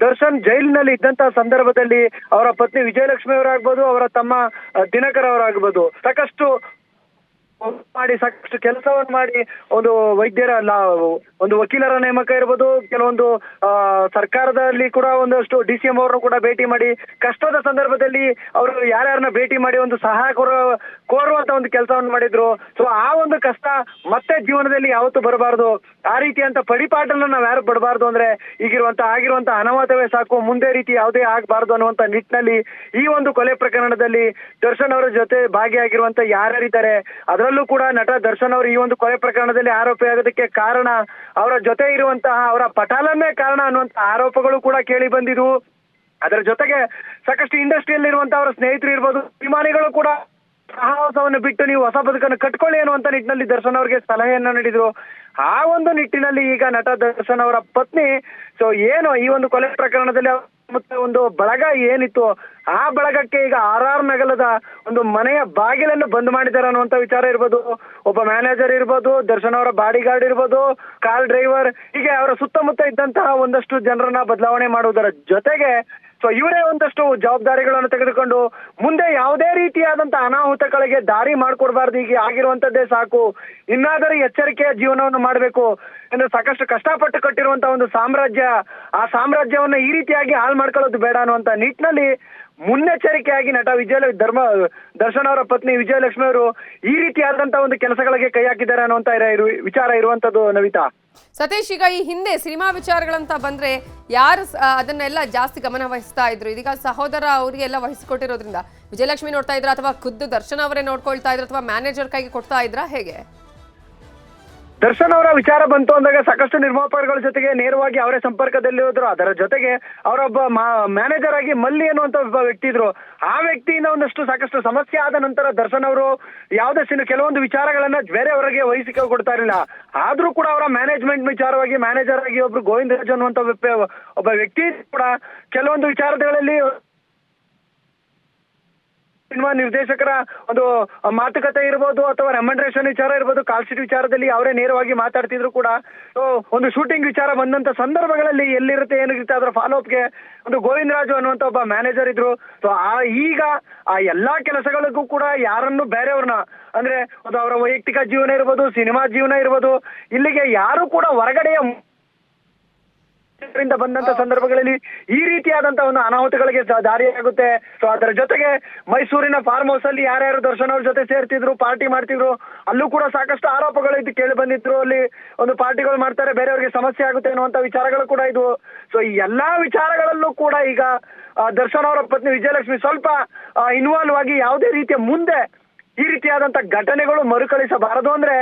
ದರ್ಶನ್ ಜೈಲಿನಲ್ಲಿ ಇದ್ದಂತ ಸಂದರ್ಭದಲ್ಲಿ ಅವರ ಪತ್ನಿ ವಿಜಯಲಕ್ಷ್ಮಿ ಅವರಾಗ್ಬೋದು, ಅವರ ತಮ್ಮ ದಿನಕರ್ ಅವರಾಗ್ಬೋದು. ಸಾಕಷ್ಟು ಮಾಡಿ ಸಾಕಷ್ಟು ಕೆಲಸವನ್ನು ಮಾಡಿ ಒಂದು ವೈದ್ಯರ ಒಂದು ವಕೀಲರ ನೇಮಕ ಇರ್ಬೋದು, ಕೆಲವೊಂದು ಸರ್ಕಾರದಲ್ಲಿ ಕೂಡ ಒಂದಷ್ಟು ಡಿ ಸಿ ಅವ್ರನ್ನು ಕೂಡ ಭೇಟಿ ಮಾಡಿ, ಕಷ್ಟದ ಸಂದರ್ಭದಲ್ಲಿ ಅವರು ಯಾರ್ಯಾರನ್ನ ಭೇಟಿ ಮಾಡಿ ಒಂದು ಸಹಾಯ ಕೋರ, ಕೋರುವಂತ ಒಂದು ಕೆಲಸವನ್ನು ಮಾಡಿದ್ರು. ಸೊ ಆ ಒಂದು ಕಷ್ಟ ಮತ್ತೆ ಜೀವನದಲ್ಲಿ ಯಾವತ್ತು ಬರಬಾರ್ದು. ಆ ರೀತಿಯಂತ ಪಡಿಪಾಟನ್ನ ನಾವು ಯಾರು ಪಡಬಾರ್ದು ಅಂದ್ರೆ ಈಗಿರುವಂತ, ಆಗಿರುವಂತ ಅನಾಹುತವೇ ಸಾಕು, ಮುಂದೆ ರೀತಿ ಯಾವುದೇ ಆಗಬಾರ್ದು ಅನ್ನುವಂತ ನಿಟ್ಟಿನಲ್ಲಿ ಈ ಒಂದು ಕೊಲೆ ಪ್ರಕರಣದಲ್ಲಿ ದರ್ಶನ್ ಅವರ ಜೊತೆ ಭಾಗಿಯಾಗಿರುವಂತ ಯಾರ್ಯಾರಿದ್ದಾರೆ, ಅದರಲ್ಲೂ ಕೂಡ ನಟ ದರ್ಶನ್ ಅವರು ಈ ಒಂದು ಕೊಲೆ ಪ್ರಕರಣದಲ್ಲಿ ಆರೋಪಿ ಆಗೋದಕ್ಕೆ ಕಾರಣ ಅವರ ಜೊತೆ ಇರುವಂತಹ ಅವರ ಪಟಾಲನ್ನೇ ಕಾರಣ ಅನ್ನುವಂತಹ ಆರೋಪಗಳು ಕೂಡ ಕೇಳಿ ಬಂದಿದ್ವು. ಅದರ ಜೊತೆಗೆ ಸಾಕಷ್ಟು ಇಂಡಸ್ಟ್ರಿಯಲ್ಲಿ ಇರುವಂತಹ ಅವರ ಸ್ನೇಹಿತರು ಇರ್ಬೋದು, ಅಭಿಮಾನಿಗಳು ಕೂಡ ಸಹವಾಸವನ್ನು ಬಿಟ್ಟು ನೀವು ಹೊಸ ಬದುಕನ್ನು ಕಟ್ಕೊಳ್ಳಿ ಅನ್ನುವಂತ ನಿಟ್ಟಿನಲ್ಲಿ ದರ್ಶನ್ ಅವರಿಗೆ ಸಲಹೆಯನ್ನ ನೀಡಿದ್ರು. ಆ ಒಂದು ನಿಟ್ಟಿನಲ್ಲಿ ಈಗ ನಟ ದರ್ಶನ್ ಅವರ ಪತ್ನಿ ಸೊ ಏನು ಈ ಒಂದು ಕೊಲೆ ಪ್ರಕರಣದಲ್ಲಿ ಮತ್ತೆ ಒಂದು ಬಳಗ ಏನಿತ್ತು, ಆ ಬಳಗಕ್ಕೆ ಈಗ ಆರ್ ಆರ್ ನಗಲದ ಒಂದು ಮನೆಯ ಬಾಗಿಲನ್ನು ಬಂದ್ ಮಾಡಿದ್ದಾರೆ ಅನ್ನುವಂತ ವಿಚಾರ ಇರ್ಬೋದು. ಒಬ್ಬ ಮ್ಯಾನೇಜರ್ ಇರ್ಬೋದು, ದರ್ಶನ್ ಅವರ ಬಾಡಿ ಗಾರ್ಡ್ ಇರ್ಬೋದು ಕಾರ್ ಡ್ರೈವರ್ ಹೀಗೆ ಅವರ ಸುತ್ತಮುತ್ತ ಇದ್ದಂತಹ ಒಂದಷ್ಟು ಜನರನ್ನ ಬದಲಾವಣೆ ಮಾಡುವುದರ ಜೊತೆಗೆ ಸೊ ಇವರೇ ಒಂದಷ್ಟು ಜವಾಬ್ದಾರಿಗಳನ್ನು ತೆಗೆದುಕೊಂಡು ಮುಂದೆ ಯಾವುದೇ ರೀತಿಯಾದಂತಹ ಅನಾಹುತಗಳಿಗೆ ದಾರಿ ಮಾಡ್ಕೊಡ್ಬಾರ್ದು ಈಗ ಆಗಿರುವಂತದ್ದೇ ಸಾಕು. ಇನ್ನಾದರೂ ಎಚ್ಚರಿಕೆಯ ಜೀವನವನ್ನು ಮಾಡಬೇಕು ಅಂದ್ರೆ ಸಾಕಷ್ಟು ಕಷ್ಟಪಟ್ಟು ಕಟ್ಟಿರುವಂತಹ ಒಂದು ಸಾಮ್ರಾಜ್ಯ, ಆ ಸಾಮ್ರಾಜ್ಯವನ್ನು ಈ ರೀತಿಯಾಗಿ ಹಾಳು ಮಾಡ್ಕೊಳ್ಳೋದು ಬೇಡ ಅನ್ನುವಂತ ನಿಟ್ಟಿನಲ್ಲಿ ಮುನ್ನೆಚ್ಚರಿಕೆಯಾಗಿ ನಟ ವಿಜಯ ಧರ್ಮ, ದರ್ಶನ್ ಅವರ ಪತ್ನಿ ವಿಜಯಲಕ್ಷ್ಮಿ ಅವರು ಈ ರೀತಿಯಾದಂತಹ ಒಂದು ಕೆಲಸಗಳಿಗೆ ಕೈ ಹಾಕಿದ್ದಾರೆ ಅನ್ನುವಂತ ವಿಚಾರ ಇರುವಂತದ್ದು ನವಿತಾ. ಸತೀಶ್ ಈಗ ಈ ಹಿಂದೆ ಸಿನಿಮಾ ವಿಚಾರಗಳಂತ ಬಂದ್ರೆ ಯಾರು ಅದನ್ನೆಲ್ಲ ಜಾಸ್ತಿ ಗಮನ ವಹಿಸ್ತಾ ಇದ್ರು. ಇದೀಗ ಸಹೋದರ ಅವರಿಗೆಲ್ಲ ವಹಿಸಿಕೊಟ್ಟಿರೋದ್ರಿಂದ ವಿಜಯಲಕ್ಷ್ಮಿ ನೋಡ್ತಾ ಇದ್ರ ಅಥವಾ ಖುದ್ದು ದರ್ಶನ್ ಅವರೇ ನೋಡ್ಕೊಳ್ತಾ ಇದ್ರು ಅಥವಾ ಮ್ಯಾನೇಜರ್ ಕೈಗೆ ಕೊಡ್ತಾ ಇದ್ರ ಹೇಗೆ? ದರ್ಶನ್ ಅವರ ವಿಚಾರ ಬಂತು ಅಂದಾಗ ಸಾಕಷ್ಟು ನಿರ್ಮಾಪಕರ ಜೊತೆಗೆ ನೇರವಾಗಿ ಅವರೇ ಸಂಪರ್ಕದಲ್ಲಿ ಹೋದ್ರು. ಅದರ ಜೊತೆಗೆ ಅವರೊಬ್ಬ ಮ್ಯಾನೇಜರ್ ಆಗಿ ಮಲ್ಲಿ ಅನ್ನುವಂತ ಒಬ್ಬ ವ್ಯಕ್ತಿ ಇದ್ರು. ಆ ವ್ಯಕ್ತಿಯಿಂದ ಒಂದಷ್ಟು ಸಾಕಷ್ಟು ಸಮಸ್ಯೆ ಆದ ನಂತರ ದರ್ಶನ್ ಅವರು ಯಾವುದೇ ಸಿನ ಕೆಲವೊಂದು ವಿಚಾರಗಳನ್ನ ಬೇರೆಯವರಿಗೆ ವಹಿಸಿಕ ಕೊಡ್ತಾ ಇರಲಿಲ್ಲ. ಆದ್ರೂ ಕೂಡ ಅವರ ಮ್ಯಾನೇಜ್ಮೆಂಟ್ ವಿಚಾರವಾಗಿ ಮ್ಯಾನೇಜರ್ ಆಗಿ ಒಬ್ರು ಗೋವಿಂದ ರಾಜ್ ಅನ್ನುವಂತ ಒಬ್ಬ ವ್ಯಕ್ತಿ ಕೂಡ ಕೆಲವೊಂದು ವಿಚಾರಗಳಲ್ಲಿ ಸಿನಿಮಾ ನಿರ್ದೇಶಕರ ಒಂದು ಮಾತುಕತೆ ಇರ್ಬೋದು ಅಥವಾ ರೆಮಂಡ್ರೇಷನ್ ವಿಚಾರ ಇರ್ಬೋದು ಕಾಲ್ಶೀಟ್ ವಿಚಾರದಲ್ಲಿ ಅವರೇ ನೇರವಾಗಿ ಮಾತಾಡ್ತಿದ್ರು ಕೂಡ. ಒಂದು ಶೂಟಿಂಗ್ ವಿಚಾರ ಬಂದಂತ ಸಂದರ್ಭಗಳಲ್ಲಿ ಎಲ್ಲಿರುತ್ತೆ ಏನಿರುತ್ತೆ ಅದರ ಫಾಲೋಅಪ್ಗೆ ಒಂದು ಒಂದು ಗೋವಿಂದರಾಜು ಅನ್ನುವಂತ ಒಬ್ಬ ಮ್ಯಾನೇಜರ್ ಇದ್ರು. ಸೊ ಆ, ಈಗ ಆ ಎಲ್ಲಾ ಕೆಲಸಗಳಿಗೂ ಕೂಡ ಯಾರನ್ನು ಬೇರೆಯವ್ರನ್ನ, ಅಂದ್ರೆ ಒಂದು ಅವರ ವೈಯಕ್ತಿಕ ಜೀವನ ಇರ್ಬೋದು, ಸಿನಿಮಾ ಜೀವನ ಇರ್ಬೋದು, ಇಲ್ಲಿಗೆ ಯಾರು ಕೂಡ ಹೊರಗಡೆಯ ಬಂದಂತ ಸಂದರ್ಭಗಳಲ್ಲಿ ಈ ರೀತಿಯಾದಂತ ಒಂದು ಅನಾಹುತಗಳಿಗೆ ದಾರಿಯಾಗುತ್ತೆ ಸೊ ಅದರ ಜೊತೆಗೆ ಮೈಸೂರಿನ ಫಾರ್ಮ್ ಹೌಸ್ ಅಲ್ಲಿ ಯಾರ್ಯಾರು ದರ್ಶನ್ ಅವ್ರ ಜೊತೆ ಸೇರ್ತಿದ್ರು ಪಾರ್ಟಿ ಮಾಡ್ತಿದ್ರು, ಅಲ್ಲೂ ಕೂಡ ಸಾಕಷ್ಟು ಆರೋಪಗಳು ಇದು ಕೇಳಿ ಬಂದಿದ್ರು. ಅಲ್ಲಿ ಒಂದು ಪಾರ್ಟಿಗಳು ಮಾಡ್ತಾರೆ, ಬೇರೆಯವರಿಗೆ ಸಮಸ್ಯೆ ಆಗುತ್ತೆ ಅನ್ನುವಂತ ವಿಚಾರಗಳು ಕೂಡ ಇದು ಸೊ ಈ ಎಲ್ಲಾ ವಿಚಾರಗಳಲ್ಲೂ ಕೂಡ ಈಗ ದರ್ಶನ್ ಅವರ ಪತ್ನಿ ವಿಜಯಲಕ್ಷ್ಮಿ ಸ್ವಲ್ಪ ಇನ್ವಾಲ್ವ್ ಆಗಿ ಯಾವುದೇ ರೀತಿಯ ಮುಂದೆ ಈ ರೀತಿಯಾದಂತ ಘಟನೆಗಳು ಮರುಕಳಿಸಬಾರದು ಅಂದ್ರೆ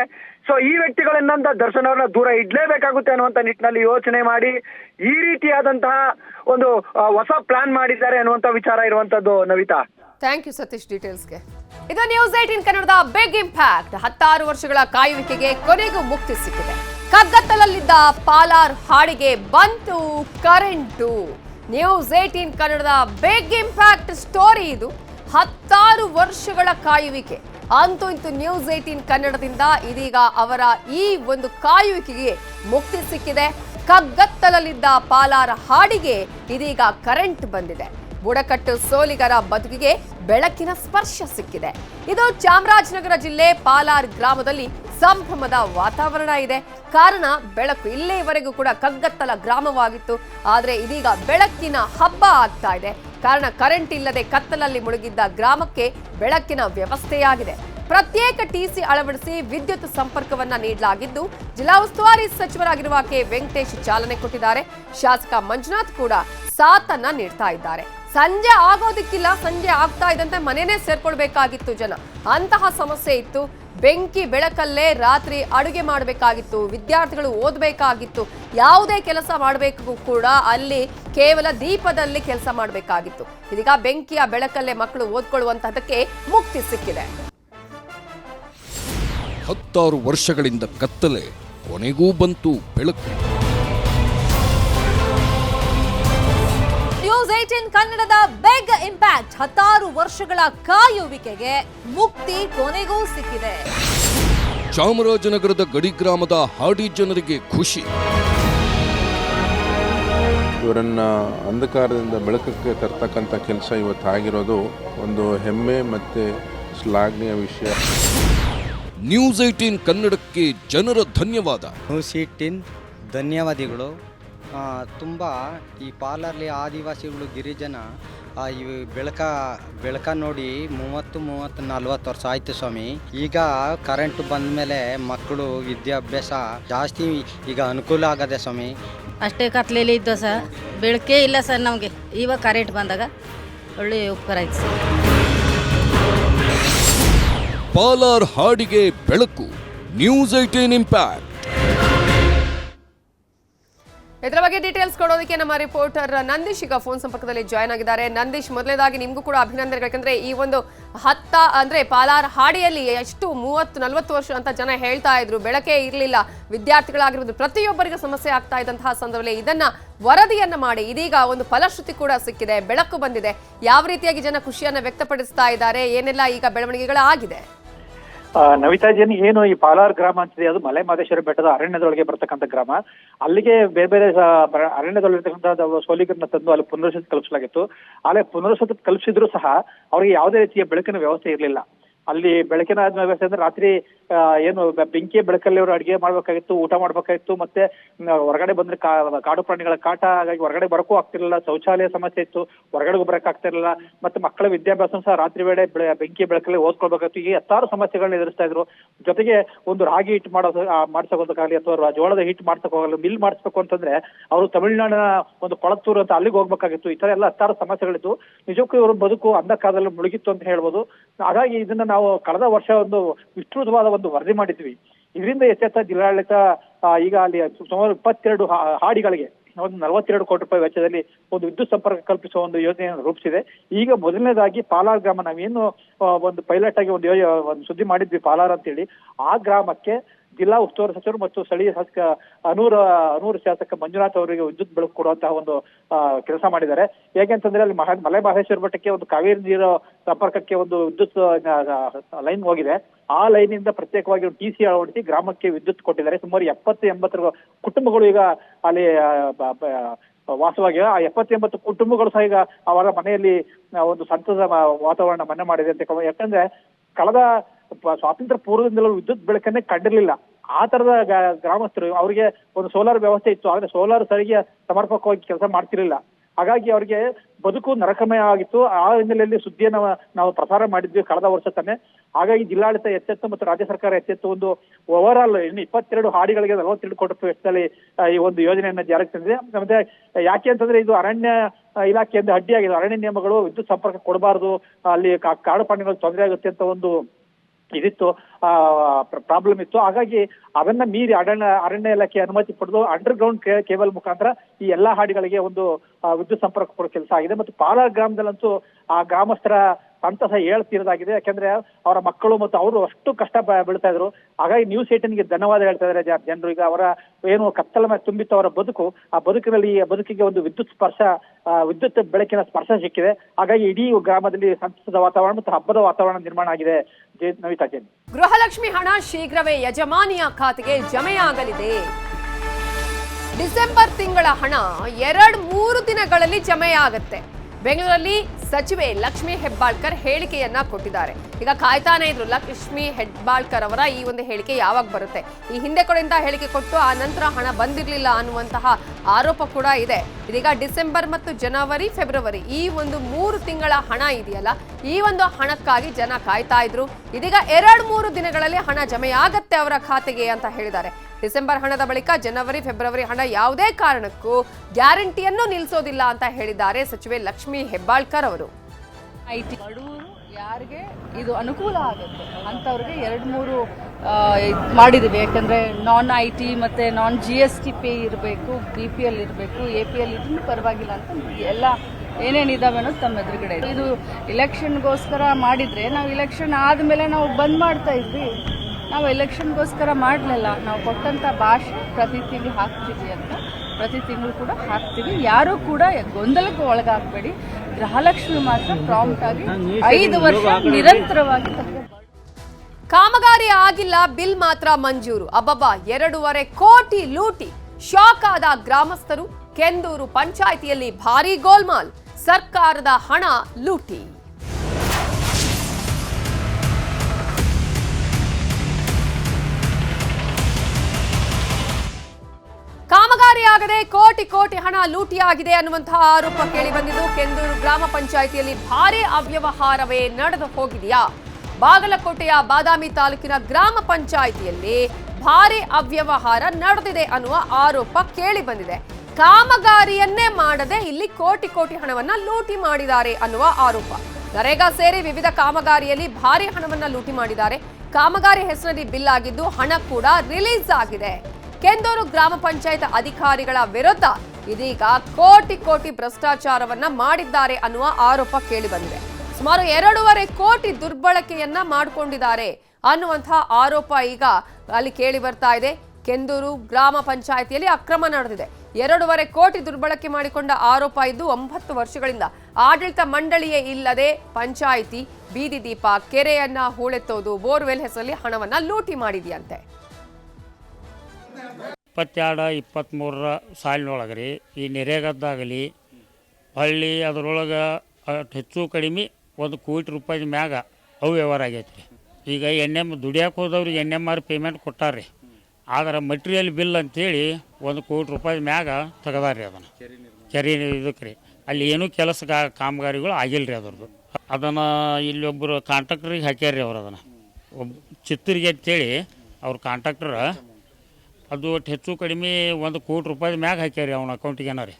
ಸೊ ಈ ವ್ಯಕ್ತಿಗಳನ್ನಂತ ದರ್ಶನ್ ಅವ್ರನ್ನ ದೂರ ಇಡ್ಲೇಬೇಕಾಗುತ್ತೆ ಅನ್ನುವಂತ ನಿಟ್ಟಿನಲ್ಲಿ ಯೋಚನೆ ಮಾಡಿ ಈ ರೀತಿಯಾದಂತಹ ಒಂದು ಹೊಸ ಪ್ಲಾನ್ ಮಾಡಿದ್ದಾರೆ ಅನ್ನುವಂತ ವಿಚಾರ ಇರುವಂತದ್ದು ನವಿತಾ. ಥ್ಯಾಂಕ್ ಯು ಸತೀಶ್ ಡೀಟೇಲ್ಸ್ಗೆ ಇದು ನ್ಯೂಸ್ ಏಟಿನ್ ಕನ್ನಡದ ಬಿಗ್ ಇಂಪ್ಯಾಕ್ಟ್ ಹತ್ತಾರು ವರ್ಷಗಳ ಕಾಯುವಿಕೆಗೆ ಕೊನೆಗೂ ಮುಕ್ತಿ ಸಿಕ್ಕಿದೆ. ಕಗ್ಗತ್ತಲಲ್ಲಿದ್ದ ಪಾಲಾರ್ ಹಾಡಿಗೆ ಬಂತು ಕರೆಂಟು. ನ್ಯೂಸ್ ಏಟೀನ್ ಕನ್ನಡದ ಬಿಗ್ ಇಂಪ್ಯಾಕ್ಟ್ ಸ್ಟೋರಿ ಇದು. ಹತ್ತಾರು ವರ್ಷಗಳ ಕಾಯುವಿಕೆ. ಅಂತೂ ಇಂತೂ ನ್ಯೂಸ್ ಏಟೀನ್ ಕನ್ನಡದಿಂದ ಇದೀಗ ಅವರ ಈ ಒಂದು ಕಾಯುವಿಕೆಗೆ ಮುಕ್ತಿ ಸಿಕ್ಕಿದೆ. ಕಗ್ಗತ್ತಲಲ್ಲಿದ್ದ ಪಾಲಾರ ಹಾಡಿಗೆ ಇದೀಗ ಕರೆಂಟ್ ಬಂದಿದೆ. ಬುಡಕಟ್ಟು ಸೋಲಿಗರ ಬದುಕಿಗೆ ಬೆಳಕಿನ ಸ್ಪರ್ಶ ಸಿಕ್ಕಿದೆ. ಇದು ಚಾಮರಾಜನಗರ ಜಿಲ್ಲೆ ಪಾಲಾರ್ ಗ್ರಾಮದಲ್ಲಿ ಸಂಭ್ರಮದ ವಾತಾವರಣ ಇದೆ. ಕಾರಣ ಬೆಳಕು ಇಲ್ಲೇವರೆಗೂ ಕೂಡ ಕಗ್ಗತ್ತಲ ಗ್ರಾಮವಾಗಿತ್ತು. ಆದರೆ ಇದೀಗ ಬೆಳಕಿನ ಹಬ್ಬ ಆಗ್ತಾ ಇದೆ. ಕಾರಣ ಕರೆಂಟ್ ಇಲ್ಲದೆ ಕತ್ತಲಲ್ಲಿ ಮುಳುಗಿದ್ದ ಗ್ರಾಮಕ್ಕೆ ಬೆಳಕಿನ ವ್ಯವಸ್ಥೆಯಾಗಿದೆ. ಪ್ರತ್ಯೇಕ ಟಿಸಿ ಅಳವಡಿಸಿ ವಿದ್ಯುತ್ ಸಂಪರ್ಕವನ್ನ ನೀಡಲಾಗಿದ್ದು, ಜಿಲ್ಲಾ ಉಸ್ತುವಾರಿ ಸಚಿವರಾಗಿರುವ ಕೆ. ವೆಂಕಟೇಶ್ ಚಾಲನೆ ಕೊಟ್ಟಿದ್ದಾರೆ. ಶಾಸಕ ಮಂಜುನಾಥ್ ಕೂಡ ಸಾಥನ್ನ ನೀಡ್ತಾ ಇದ್ದಾರೆ. ಸಂಜೆ ಆಗೋದಿಕ್ಕಿಲ್ಲ, ಸಂಜೆ ಆಗ್ತಾ ಇದ್ದಂತೆ ಮನೆನೇ ಸೇರ್ಕೊಳ್ಬೇಕಾಗಿತ್ತು ಜನ. ಅಂತಹ ಸಮಸ್ಯೆ ಇತ್ತು. ಬೆಂಕಿ ಬೆಳಕಲ್ಲೇ ರಾತ್ರಿ ಅಡುಗೆ ಮಾಡಬೇಕಾಗಿತ್ತು, ವಿದ್ಯಾರ್ಥಿಗಳು ಓದಬೇಕಾಗಿತ್ತು, ಯಾವುದೇ ಕೆಲಸ ಮಾಡಬೇಕು ಕೂಡ ಅಲ್ಲಿ ಕೇವಲ ದೀಪದಲ್ಲಿ ಕೆಲಸ ಮಾಡಬೇಕಾಗಿತ್ತು. ಇದೀಗ ಬೆಂಕಿಯ ಬೆಳಕಲ್ಲೇ ಮಕ್ಕಳು ಓದ್ಕೊಳ್ಳುವಂತಹದಕ್ಕೆ ಮುಕ್ತಿ ಸಿಕ್ಕಿದೆ. ಹತ್ತಾರು ವರ್ಷಗಳಿಂದ ಕತ್ತಲೆ, ಕೊನೆಗೂ ಬಂತು ಬೆಳಕು. ನ್ಯೂಸ್ ಏಟೀನ್ ಕನ್ನಡದ ಬೆಗ್ ಇಂಪ್ಯಾಕ್ಟ್ ಹತ್ತಾರು ವರ್ಷಗಳ ಕಾಯುವಿಕೆಗೆ ಮುಕ್ತಿ ಕೊನೆಗೂ ಸಿಕ್ಕಿದೆ. ಚಾಮರಾಜನಗರದ ಗಡಿ ಗ್ರಾಮದ ಹಾಡಿ ಜನರಿಗೆ ಖುಷಿ. ಇವರನ್ನ ಅಂಧಕಾರದಿಂದ ಬೆಳಕಕ್ಕೆ ತರ್ತಕ್ಕಂಥ ಕೆಲಸ ಇವತ್ತು ಆಗಿರೋದು ಒಂದು ಹೆಮ್ಮೆ ಮತ್ತೆ ಶ್ಲಾಘನೀಯ ವಿಷಯ. ನ್ಯೂಸ್ ಏಟೀನ್ ಕನ್ನಡಕ್ಕೆ ಜನರ ಧನ್ಯವಾದ. ನ್ಯೂಸ್ ಏಟೀನ್ ಧನ್ಯವಾದಿಗಳು. ತುಂಬ ಈ ಪಾಲರ್ಲಿ ಆದಿವಾಸಿಗಳು ಗಿರಿಜನ ಆ, ಇವು ಬೆಳಕ ಬೆಳಕ ನೋಡಿ ಮೂವತ್ತು ಮೂವತ್ತು ನಲ್ವತ್ತು ವರ್ಷ ಆಯಿತು ಸ್ವಾಮಿ. ಈಗ ಕರೆಂಟ್ ಬಂದ ಮೇಲೆ ಮಕ್ಕಳು ವಿದ್ಯಾಭ್ಯಾಸ ಜಾಸ್ತಿ ಈಗ ಅನುಕೂಲ ಆಗದೆ ಸ್ವಾಮಿ. ಅಷ್ಟೇ ಕತ್ಲೇಲಿ ಇದ್ದೋ ಸರ್ ಬೆಳಕೇ ಇಲ್ಲ ಸರ್ ನಮಗೆ. ಇವಾಗ ಕರೆಂಟ್ ಬಂದಾಗ ಒಳ್ಳೆ ಉಪಕಾರ ಆಯ್ತು ಸರ್. ಪಾಲಾರ್ ಹಾಡಿಗೆ ಬೆಳಕು ನ್ಯೂಸ್ ಏಟೀನ್ ಇಂಪ್ಯಾಕ್ಟ್ ಇದರ ಬಗ್ಗೆ ಡೀಟೇಲ್ಸ್ ಕೊಡೋದಕ್ಕೆ ನಮ್ಮ ರಿಪೋರ್ಟರ್ ನಂದೀಶ್ ಈಗ ಫೋನ್ ಸಂಪರ್ಕದಲ್ಲಿ ಜಾಯ್ನ್ ಆಗಿದ್ದಾರೆ. ನಂದೀಶ್ ಮೊದಲೇದಾಗಿ ನಿಮಗೂ ಕೂಡ ಅಭಿನಂದನೆಗಳು. ಯಾಕಂದ್ರೆ ಈ ಒಂದು ಹತ್ತ, ಅಂದ್ರೆ ಪಾಲಾರ್ ಹಾಡಿಯಲ್ಲಿ ಎಷ್ಟು ಮೂವತ್ತು, ನಲವತ್ತು ವರ್ಷ ಅಂತ ಜನ ಹೇಳ್ತಾ ಇದ್ರು. ಬೆಳಕೇ ಇರಲಿಲ್ಲ. ವಿದ್ಯಾರ್ಥಿಗಳಾಗಿರ್ಬೋದು ಪ್ರತಿಯೊಬ್ಬರಿಗೂ ಸಮಸ್ಯೆ ಆಗ್ತಾ ಇದ್ದಂತಹ ಸಂದರ್ಭದಲ್ಲಿ ಇದನ್ನ ವರದಿಯನ್ನ ಮಾಡಿ ಇದೀಗ ಒಂದು ಫಲಶ್ರುತಿ ಕೂಡ ಸಿಕ್ಕಿದೆ. ಬೆಳಕು ಬಂದಿದೆ. ಯಾವ ರೀತಿಯಾಗಿ ಜನ ಖುಷಿಯನ್ನ ವ್ಯಕ್ತಪಡಿಸ್ತಾ ಇದ್ದಾರೆ? ಏನೆಲ್ಲ ಈಗ ಬೆಳವಣಿಗೆಗಳು ಆಗಿದೆ ಆ, ನವಿತಾ ಜನ್ ಏನು ಈ ಪಾಲಾರ್ ಗ್ರಾಮ ಅಂತಿದೆ ಅದು ಮಲೆ ಮಹದೇಶ್ವರ ಬೆಟ್ಟದ ಅರಣ್ಯದೊಳಗೆ ಬರ್ತಕ್ಕಂಥ ಗ್ರಾಮ. ಅಲ್ಲಿಗೆ ಬೇರೆ ಬರ- ಅರಣ್ಯದಲ್ಲಿರ್ತಕ್ಕಂಥ ಸೋಲಿಗರನ್ನ ತಂದು ಅಲ್ಲಿ ಪುನರ್ವಸತಿ ಕಲ್ಪಿಸಲಾಗಿತ್ತು. ಅಲ್ಲಿ ಪುನರ್ವಸತಿ ಕಲ್ಪಿಸಿದ್ರು ಸಹ ಅವರಿಗೆ ಯಾವುದೇ ರೀತಿಯ ಬೆಳಕಿನ ವ್ಯವಸ್ಥೆ ಇರಲಿಲ್ಲ. ಅಲ್ಲಿ ಬೆಳಕಿನ ವ್ಯವಸ್ಥೆ ಅಂದ್ರೆ ರಾತ್ರಿ ಏನು ಬೆಂಕಿ ಬೆಳಕಲ್ಲಿ ಅವರು ಅಡಿಗೆ ಮಾಡ್ಬೇಕಾಗಿತ್ತು, ಊಟ ಮಾಡ್ಬೇಕಾಗಿತ್ತು, ಮತ್ತೆ ಹೊರಗಡೆ ಬಂದ್ರೆ ಕಾಡು ಪ್ರಾಣಿಗಳ ಕಾಟ, ಹಾಗಾಗಿ ಹೊರಗಡೆ ಬರಕ್ಕೂ ಆಗ್ತಿರ್ಲಿಲ್ಲ, ಶೌಚಾಲಯ ಸಮಸ್ಯೆ ಇತ್ತು, ಹೊರಗಡೆ ಬರಕ್ ಆಗ್ತಿರ್ಲಿಲ್ಲ, ಮತ್ತೆ ಮಕ್ಕಳ ವಿದ್ಯಾಭ್ಯಾಸ ಸಹ ರಾತ್ರಿ ವೇಳೆ ಬೆಂಕಿ ಬೆಳಕಲ್ಲಿ ಓದ್ಕೊಳ್ಬೇಕಾಗಿತ್ತು ಈ ಹತ್ತಾರು ಸಮಸ್ಯೆಗಳನ್ನ ಎದುರಿಸ್ತಾ ಇದ್ರು. ಜೊತೆಗೆ ಒಂದು ರಾಗಿ ಹಿಟ್ಟು ಮಾಡೋ ಮಾಡ್ಸೋದಕ್ಕಾಗಲಿ ಅಥವಾ ಜೋಳದ ಮಾಡ್ಸಕ್ ಹೋಗಲ್ಲ, ಮಿಲ್ ಮಾಡಿಸ್ಬೇಕು ಅಂತಂದ್ರೆ ಅವರು ತಮಿಳುನಾಡಿನ ಒಂದು ಕೊಳತ್ತೂರು ಅಂತ ಅಲ್ಲಿಗೆ ಹೋಗ್ಬೇಕಾಗಿತ್ತು. ಈ ತರ ಎಲ್ಲ ಹತ್ತಾರು ಸಮಸ್ಯೆಗಳಿತ್ತು ನಿಜಕ್ಕೂ ಇವರು ಬದುಕು ಅಂಧಕಾರದಲ್ಲಿ ಮುಳುಗಿತ್ತು ಅಂತ ಹೇಳ್ಬೋದು. ಹಾಗಾಗಿ ಇದನ್ನ ನಾವು ಕಳೆದ ವರ್ಷ ಒಂದು ವಿಸ್ತೃತವಾದ ಒಂದು ವರದಿ ಮಾಡಿದ್ವಿ. ಇದರಿಂದ ಎಚ್ಚೆತ್ತ ಜಿಲ್ಲಾಡಳಿತ ಈಗ ಅಲ್ಲಿ ಸುಮಾರು ಇಪ್ಪತ್ತೆರಡು ಹಾಡಿಗಳಿಗೆ, ಒಂದು ನಲವತ್ತೆರಡು ಕೋಟಿ ರೂಪಾಯಿ ವೆಚ್ಚದಲ್ಲಿ ಒಂದು ವಿದ್ಯುತ್ ಸಂಪರ್ಕ ಕಲ್ಪಿಸುವ ಒಂದು ಯೋಜನೆಯನ್ನು ರೂಪಿಸಿದೆ. ಈಗ ಮೊದಲನೇದಾಗಿ ಪಾಲಾರ್ ಗ್ರಾಮ ನಾವೇನು ಒಂದು ಪೈಲಟ್ ಆಗಿ ಒಂದು ಒಂದು ಸುದ್ದಿ ಮಾಡಿದ್ವಿ ಪಾಲಾರ್ ಅಂತೇಳಿ. ಆ ಗ್ರಾಮಕ್ಕೆ ಜಿಲ್ಲಾ ಉಸ್ತುವಾರಿ ಸಚಿವರು ಮತ್ತು ಸ್ಥಳೀಯ ಶಾಸಕ ಅನೂರ, ಅನೂರು ಶಾಸಕ ಮಂಜುನಾಥ್ ಅವರಿಗೆ ವಿದ್ಯುತ್ ಬೆಳಕು ಕೊಡುವಂತಹ ಒಂದು ಕೆಲಸ ಮಾಡಿದ್ದಾರೆ. ಹೇಗೆಂತಂದ್ರೆ ಅಲ್ಲಿ ಮಹಾ, ಮಲೆ ಮಹೇಶ್ವರ ಒಂದು ಕಾವೇರಿ ನೀರು ಸಂಪರ್ಕಕ್ಕೆ ಒಂದು ವಿದ್ಯುತ್ ಲೈನ್ ಹೋಗಿದೆ. ಆ ಲೈನ್ ಇಂದ ಪ್ರತ್ಯೇಕವಾಗಿ ಟಿ ಸಿ ಅಳವಡಿಸಿ ಗ್ರಾಮಕ್ಕೆ ವಿದ್ಯುತ್ ಕೊಟ್ಟಿದ್ದಾರೆ. ಸುಮಾರು ಎಪ್ಪತ್ತು, ಎಂಬತ್ತರ ಕುಟುಂಬಗಳು ಈಗ ಅಲ್ಲಿ ವಾಸವಾಗಿವೆ. ಆ ಎಪ್ಪತ್ತು, ಎಂಬತ್ತು ಕುಟುಂಬಗಳು ಸಹ ಈಗ ಅವರ ಮನೆಯಲ್ಲಿ ಒಂದು ಸಂತಸ ವಾತಾವರಣ ಮನೆ ಮಾಡಿದೆ ಅಂತ. ಯಾಕಂದ್ರೆ ಕಳೆದ ಸ್ವಾತಂತ್ರ್ಯ ಪೂರ್ವದಿಂದಲೂ ವಿದ್ಯುತ್ ಬೆಳಕನ್ನೇ ಕಂಡಿರ್ಲಿಲ್ಲ. ಆ ತರದ ಗ್ರಾಮಸ್ಥರು ಅವರಿಗೆ ಒಂದು ಸೋಲಾರ್ ವ್ಯವಸ್ಥೆ ಇತ್ತು. ಆದ್ರೆ ಸೋಲಾರ್ ಸರಿಗೆ ಸಮರ್ಪಕವಾಗಿ ಕೆಲಸ ಮಾಡ್ತಿರ್ಲಿಲ್ಲ. ಹಾಗಾಗಿ ಅವರಿಗೆ ಬದುಕು ನರಕಮಯ ಆಗಿತ್ತು. ಆ ಹಿನ್ನೆಲೆಯಲ್ಲಿ ಸುದ್ದಿಯನ್ನು ನಾವು ಪ್ರಸಾರ ಮಾಡಿದ್ವಿ ಕಳೆದ ವರ್ಷ ತಾನೆ ಹಾಗಾಗಿ ಜಿಲ್ಲಾಡಳಿತ ಎಚ್ಚೆತ್ತು ಮತ್ತು ರಾಜ್ಯ ಸರ್ಕಾರ ಎಚ್ಚೆತ್ತು ಒಂದು ಓವರ್ ಆಲ್ ಇನ್ನು ಇಪ್ಪತ್ತೆರಡು ಹಾಡಿಗಳಿಗೆ ನಲವತ್ತೆರಡು ಕೋಟಿ ವೆಚ್ಚದಲ್ಲಿ ಈ ಒಂದು ಯೋಜನೆಯನ್ನು ಜಾರಿಗೆ ತಂದಿದೆ. ಮತ್ತೆ ಯಾಕೆ ಅಂತಂದ್ರೆ ಇದು ಅರಣ್ಯ ಇಲಾಖೆಯಿಂದ ಅಡ್ಡಿಯಾಗಿದೆ. ಅರಣ್ಯ ನಿಯಮಗಳು ವಿದ್ಯುತ್ ಸಂಪರ್ಕ ಕೊಡಬಾರದು. ಅಲ್ಲಿ ಕಾಡು ಪ್ರಾಣಿಗಳು ತೊಂದರೆ ಆಗುತ್ತೆ ಅಂತ ಒಂದು ಇದಿತ್ತು ಪ್ರಾಬ್ಲಮ್ ಇತ್ತು. ಹಾಗಾಗಿ ಅದನ್ನ ಮೀರಿ ಅರಣ್ಯ ಅರಣ್ಯ ಇಲಾಖೆ ಅನುಮತಿ ಪಡೆದು ಅಂಡರ್ ಗ್ರೌಂಡ್ ಕೇಬಲ್ ಮುಖಾಂತರ ಈ ಎಲ್ಲಾ ಹಾಡಿಗಳಿಗೆ ಒಂದು ವಿದ್ಯುತ್ ಸಂಪರ್ಕ ಕೊಡೋ ಕೆಲಸ ಆಗಿದೆ. ಮತ್ತು ಪಾಲಾರ್ ಗ್ರಾಮದಲ್ಲಂತೂ ಆ ಗ್ರಾಮಸ್ಥರ ಸಂತಸ ಹೇಳ್ತಿರೋದಾಗಿದೆ. ಯಾಕಂದ್ರೆ ಅವರ ಮಕ್ಕಳು ಮತ್ತು ಅವರು ಅಷ್ಟು ಕಷ್ಟ ಬೀಳ್ತಾ ಇದ್ರು. ಹಾಗಾಗಿ ನ್ಯೂಸ್ ಏಟನ್ಗೆ ಧನ್ಯವಾದ ಹೇಳ್ತಾ ಇದ್ದಾರೆ ಜನರು. ಈಗ ಅವರ ಏನು ಕತ್ತಲ ಮೇಲೆ ತುಂಬಿತ್ತು ಅವರ ಬದುಕು, ಆ ಬದುಕಿನಲ್ಲಿ ಈ ಬದುಕಿಗೆ ಒಂದು ವಿದ್ಯುತ್ ಸ್ಪರ್ಶ ವಿದ್ಯುತ್ ಬೆಳಕಿನ ಸ್ಪರ್ಶ ಸಿಕ್ಕಿದೆ. ಹಾಗಾಗಿ ಇಡೀ ಗ್ರಾಮದಲ್ಲಿ ಸಂತಸದ ವಾತಾವರಣ ಮತ್ತು ಹಬ್ಬದ ವಾತಾವರಣ ನಿರ್ಮಾಣ ಆಗಿದೆ. ನವಿತಾ ಜೈನ್. ಗೃಹಲಕ್ಷ್ಮಿ ಹಣ ಶೀಘ್ರವೇ ಯಜಮಾನಿಯ ಖಾತೆಗೆ ಜಮೆಯಾಗಲಿದೆ. ಡಿಸೆಂಬರ್ ತಿಂಗಳ ಹಣ ಎರಡ್ ಮೂರು ದಿನಗಳಲ್ಲಿ ಜಮೆಯಾಗತ್ತೆ. ಬೆಂಗಳೂರಲ್ಲಿ ಸಚಿವೆ ಲಕ್ಷ್ಮಿ ಹೆಬ್ಬಾಳ್ಕರ್ ಹೇಳಿಕೆಯನ್ನ ಕೊಟ್ಟಿದ್ದಾರೆ. ಈಗ ಕಾಯ್ತಾನೆ ಇದ್ರು ಲಕ್ಷ್ಮಿ ಹೆಬ್ಬಾಳ್ಕರ್ ಅವರ ಈ ಒಂದು ಹೇಳಿಕೆ ಯಾವಾಗ ಬರುತ್ತೆ? ಈ ಹಿಂದೆ ಕೊಡೆಯಿಂದ ಹೇಳಿಕೆ ಕೊಟ್ಟು ಆ ನಂತರ ಹಣ ಬಂದಿರಲಿಲ್ಲ ಅನ್ನುವಂತಹ ಆರೋಪ ಕೂಡ ಇದೆ. ಇದೀಗ ಡಿಸೆಂಬರ್ ಮತ್ತು ಜನವರಿ, ಫೆಬ್ರವರಿ ಈ ಒಂದು ಮೂರು ತಿಂಗಳ ಹಣ ಇದೆಯಲ್ಲ, ಈ ಒಂದು ಹಣಕ್ಕಾಗಿ ಜನ ಕಾಯ್ತಾ ಇದ್ರು. ಇದೀಗ ಎರಡು ಮೂರು ದಿನಗಳಲ್ಲಿ ಹಣ ಜಮೆಯಾಗತ್ತೆ ಅವರ ಖಾತೆಗೆ ಅಂತ ಹೇಳಿದ್ದಾರೆ. ಡಿಸೆಂಬರ್ ಹಣದ ಬಳಿಕ ಜನವರಿ, ಫೆಬ್ರವರಿ ಹಣ ಯಾವುದೇ ಕಾರಣಕ್ಕೂ ಗ್ಯಾರಂಟಿಯನ್ನು ನಿಲ್ಲಿಸೋದಿಲ್ಲ ಅಂತ ಹೇಳಿದ್ದಾರೆ ಸಚಿವೆ ಲಕ್ಷ್ಮಿ ಹೆಬ್ಬಾಳ್ಕರ್ ಅವರು. ಯಾರಿಗೆ ಇದು ಅನುಕೂಲ ಆಗುತ್ತೆ ಅಂಥವ್ರಿಗೆ ಎರಡು ಮೂರು ಮಾಡಿದ್ದೀವಿ. ಯಾಕಂದರೆ ನಾನ್ ಐ ಟಿ ಮತ್ತು non G S T pay ಇರಬೇಕು ಬಿ ಪಿ ಎಲ್ ಇರಬೇಕು ಎ ಪಿ ಎಲ್ ಇದ್ರೂ ಪರವಾಗಿಲ್ಲ ಅಂತ ಎಲ್ಲ ಏನೇನಿದಾವೆ ಅನ್ನೋದು ತಮ್ಮ ಎದುರುಗಡೆ ಇದು. ಇಲೆಕ್ಷನ್ಗೋಸ್ಕರ ಮಾಡಿದರೆ ನಾವು ಇಲೆಕ್ಷನ್ ಆದಮೇಲೆ ನಾವು ಬಂದ್ ಮಾಡ್ತಾ ಇದ್ವಿ. ನಾವು ಎಲೆಕ್ಷನ್ಗೋಸ್ಕರ ಮಾಡಲಿಲ್ಲ. ನಾವು ಕೊಟ್ಟಂಥ ಭಾಷೆ ಪ್ರತಿ ತಿಂಗಳು ಹಾಕ್ತೀವಿ ಅಂತ. ಪ್ರತಿ ತಿಂಗಳು ಕೂಡ ಹಾಕ್ತೀವಿ. ಯಾರೂ ಕೂಡ ಗೊಂದಲಕ್ಕೆ ಒಳಗಾಗಬೇಡಿ. ಗೃಹಲಕ್ಷ್ಮಿ ಮಾತ್ರ ಪ್ರಾಂಪ್ಟ್ ಆಗಿ ಐದು ವರ್ಷ ನಿರಂತರವಾಗಿ ಕಾಮಗಾರಿ ಆಗಿಲ್ಲ ಬಿಲ್ ಮಾತ್ರ ಮಂಜೂರು. ಅಬ್ಬಬ್ಬ ಎರಡೂವರೆ ಕೋಟಿ ಲೂಟಿ. ಶಾಕ್ ಆದ ಗ್ರಾಮಸ್ಥರು ಕೆಂದೂರು ಪಂಚಾಯಿತಿಯಲ್ಲಿ ಭಾರೀ ಗೋಲ್ಮಾಲ್. ಸರ್ಕಾರದ ಹಣ ಲೂಟಿ. ಆಗದೆ ಕೋಟಿ ಕೋಟಿ ಹಣ ಲೂಟಿಯಾಗಿದೆ ಅನ್ನುವಂತಹ ಆರೋಪ ಕೇಳಿ ಬಂದಿದ್ದು. ಕೆಂದೂರು ಗ್ರಾಮ ಪಂಚಾಯಿತಿಯಲ್ಲಿ ಭಾರಿ ಅವ್ಯವಹಾರವೇ ನಡೆದು ಹೋಗಿದೆಯಾ? ಬಾಗಲಕೋಟೆಯ ಬಾದಾಮಿ ತಾಲೂಕಿನ ಗ್ರಾಮ ಪಂಚಾಯಿತಿಯಲ್ಲಿ ಭಾರಿ ಅವ್ಯವಹಾರ ನಡೆದಿದೆ ಅನ್ನುವ ಆರೋಪ ಕೇಳಿ ಬಂದಿದೆ. ಕಾಮಗಾರಿಯನ್ನೇ ಮಾಡದೆ ಇಲ್ಲಿ ಕೋಟಿ ಕೋಟಿ ಹಣವನ್ನ ಲೂಟಿ ಮಾಡಿದ್ದಾರೆ ಅನ್ನುವ ಆರೋಪ. ನರೇಗಾ ಸೇರಿ ವಿವಿಧ ಕಾಮಗಾರಿಯಲ್ಲಿ ಭಾರಿ ಹಣವನ್ನ ಲೂಟಿ ಮಾಡಿದ್ದಾರೆ. ಕಾಮಗಾರಿ ಹೆಸರಲ್ಲಿ ಬಿಲ್ ಆಗಿದ್ದು ಹಣ ಕೂಡ ರಿಲೀಸ್ ಆಗಿದೆ. ಕೆಂದೂರು ಗ್ರಾಮ ಪಂಚಾಯತ್ ಅಧಿಕಾರಿಗಳ ವಿರುದ್ಧ ಇದೀಗ ಕೋಟಿ ಕೋಟಿ ಭ್ರಷ್ಟಾಚಾರವನ್ನ ಮಾಡಿದ್ದಾರೆ ಅನ್ನುವ ಆರೋಪ ಕೇಳಿಬಂದಿದೆ. ಸುಮಾರು ಎರಡೂವರೆ ಕೋಟಿ ದುರ್ಬಳಕೆಯನ್ನ ಮಾಡಿಕೊಂಡಿದ್ದಾರೆ ಅನ್ನುವಂತಹ ಆರೋಪ ಈಗ ಅಲ್ಲಿ ಕೇಳಿ ಬರ್ತಾ ಇದೆ. ಕೆಂದೂರು ಗ್ರಾಮ ಪಂಚಾಯಿತಿಯಲ್ಲಿ ಅಕ್ರಮ ನಡೆದಿದೆ. ಎರಡೂವರೆ ಕೋಟಿ ದುರ್ಬಳಕೆ ಮಾಡಿಕೊಂಡ ಆರೋಪ ಇದ್ದು ಒಂಬತ್ತು ವರ್ಷಗಳಿಂದ ಆಡಳಿತ ಮಂಡಳಿಯೇ ಇಲ್ಲದೆ ಪಂಚಾಯಿತಿ ಬೀದಿ ದೀಪ ಕೆರೆಯನ್ನ ಹೂಳೆತ್ತೋದು, ಬೋರ್ವೆಲ್ ಹೆಸರಲ್ಲಿ ಹಣವನ್ನ ಲೂಟಿ ಮಾಡಿದೆಯಂತೆ. ಇಪ್ಪತ್ತೆರಡು, ಇಪ್ಪತ್ತ್ಮೂರರ ಸಾಲಿನೊಳಗೆ ರೀ ಈ ನೆರೆಗದ್ದಾಗಲಿ, ಹಳ್ಳಿ ಅದರೊಳಗೆ ಹೆಚ್ಚು ಕಡಿಮೆ ಒಂದು ಕೋಟಿ ರೂಪಾಯಿ ಮ್ಯಾಗ ಅವ್ಯವಹಾರ ಆಗೈತೆ ರೀ ಈಗ ಎನ್ ಎಂ ದುಡಿಯಾಕೆ ಹೋದವ್ರಿಗೆ ಎನ್ ಎಂ ಆರ್ ಪೇಮೆಂಟ್ ಕೊಟ್ಟಾರ್ರಿ. ಆದ್ರೆ ಮಟೀರಿಯಲ್ ಬಿಲ್ ಅಂತೇಳಿ ಒಂದು ಕೋಟಿ ರೂಪಾಯಿ ಮ್ಯಾಗ ತೆಗದಾರ್ರಿ ಅದನ್ನು. ಕೆರೆ ಇದಕ್ಕೆ ರೀ ಅಲ್ಲಿ ಏನೂ ಕೆಲಸ ಕಾಮಗಾರಿಗಳು ಆಗಿಲ್ಲ ರೀ ಅದ್ರದ್ದು. ಅದನ್ನು ಇಲ್ಲೊಬ್ಬರು ಕಾಂಟ್ರಾಕ್ಟ್ರಿಗೆ ಹಾಕ್ಯಾರ್ರಿ ಅವ್ರು ಅದನ್ನು. ಒಬ್ಬ ಚಿತ್ತೂರಿಗೆ ಅಂತೇಳಿ ಅವ್ರ ಕಾಂಟ್ರಾಕ್ಟ್ರ ಅದು ಒಟ್ಟು ಹೆಚ್ಚು ಕಡಿಮೆ ಒಂದು ಕೋಟಿ ರೂಪಾಯಿ ಮ್ಯಾಗ ಹಾಕ್ಯಾರಿ ಅವನ ಅಕೌಂಟಿಗೆ ರೀ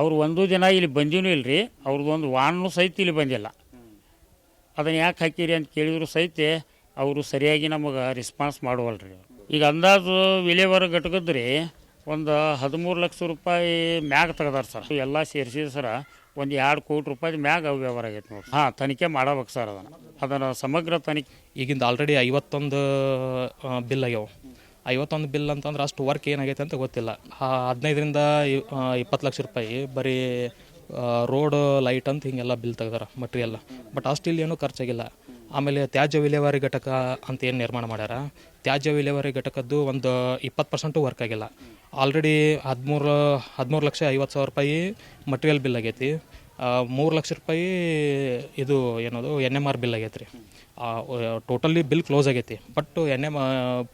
ಅವ್ರು ಒಂದು ದಿನ ಇಲ್ಲಿ ಬಂದಿನೂ ಇಲ್ಲ ರೀ ಅವ್ರದ್ದು ಒಂದು ವಾಹನೂ ಸಹಿತ ಇಲ್ಲಿ ಬಂದಿಲ್ಲ. ಅದನ್ನು ಯಾಕೆ ಹಾಕಿರಿ ಅಂತ ಕೇಳಿದ್ರು ಸಹಿತ ಅವರು ಸರಿಯಾಗಿ ನಮಗೆ ರೆಸ್ಪಾನ್ಸ್ ಮಾಡುವಲ್ರಿ ಈಗ ಅಂದಾಜು ವಿಲೇವಾರ ಘಟಕದ್ರಿ ಒಂದು ಹದಿಮೂರು ಲಕ್ಷ ರೂಪಾಯಿ ಮ್ಯಾಗ ತೆಗ್ದಾರ ಸರ್. ಎಲ್ಲ ಸೇರಿಸಿದ ಸರ ಒಂದು ಎರಡು ಕೋಟಿ ರೂಪಾಯಿ ಮ್ಯಾಗ ವ್ಯವಹಾರ ಆಗೈತೆ ನೋಡಿ ಹಾಂ, ತನಿಖೆ ಮಾಡಬೇಕು ಸರ್ ಅದನ್ನು. ಅದನ್ನು ಸಮಗ್ರ ತನಿಖೆ ಈಗಿಂದ ಆಲ್ರೆಡಿ ಐವತ್ತೊಂದು ಬಿಲ್ ಆಗ್ಯಾವ. ಐವತ್ತೊಂದು ಬಿಲ್ ಅಂತಂದ್ರೆ ಅಷ್ಟು ವರ್ಕ್ ಏನಾಗೈತೆ ಅಂತ ಗೊತ್ತಿಲ್ಲ. ಹದಿನೈದರಿಂದ ಇಪ್ಪತ್ತು ಲಕ್ಷ ರೂಪಾಯಿ ಬರೀ ರೋಡ್ ಲೈಟ್ ಅಂತ ಹಿಂಗೆಲ್ಲ ಬಿಲ್ ತೆಗ್ದಾರ ಮಟ್ರಿಯಲ್ ಬಟ್ ಅಷ್ಟು ಇಲ್ಲಿ ಏನೂ ಖರ್ಚಾಗಿಲ್ಲ. ಆಮೇಲೆ ತ್ಯಾಜ್ಯ ವಿಲೇವಾರಿ ಘಟಕ ಅಂತ ಏನು ನಿರ್ಮಾಣ ಮಾಡ್ಯಾರ? ತ್ಯಾಜ್ಯ ವಿಲೇವಾರಿ ಘಟಕದ್ದು ಒಂದು ಇಪ್ಪತ್ತು ಪರ್ಸೆಂಟು ವರ್ಕ್ ಆಗಿಲ್ಲ. ಆಲ್ರೆಡಿ ಹದಿಮೂರು ಹದಿಮೂರು ಲಕ್ಷ ಐವತ್ತು ಸಾವಿರ ರೂಪಾಯಿ ಮಟ್ರಿಯಲ್ ಬಿಲ್ ಆಗೈತಿ. ಮೂರು ಲಕ್ಷ ರೂಪಾಯಿ ಇದು ಏನದು ಎನ್ ಎಂ ಆರ್ ಬಿಲ್ ಆಗೈತೆ ರೀ ಟೋಟಲಿ ಬಿಲ್ ಕ್ಲೋಸ್ ಆಗೈತಿ. ಬಟ್ ಎನ್ ಎಂ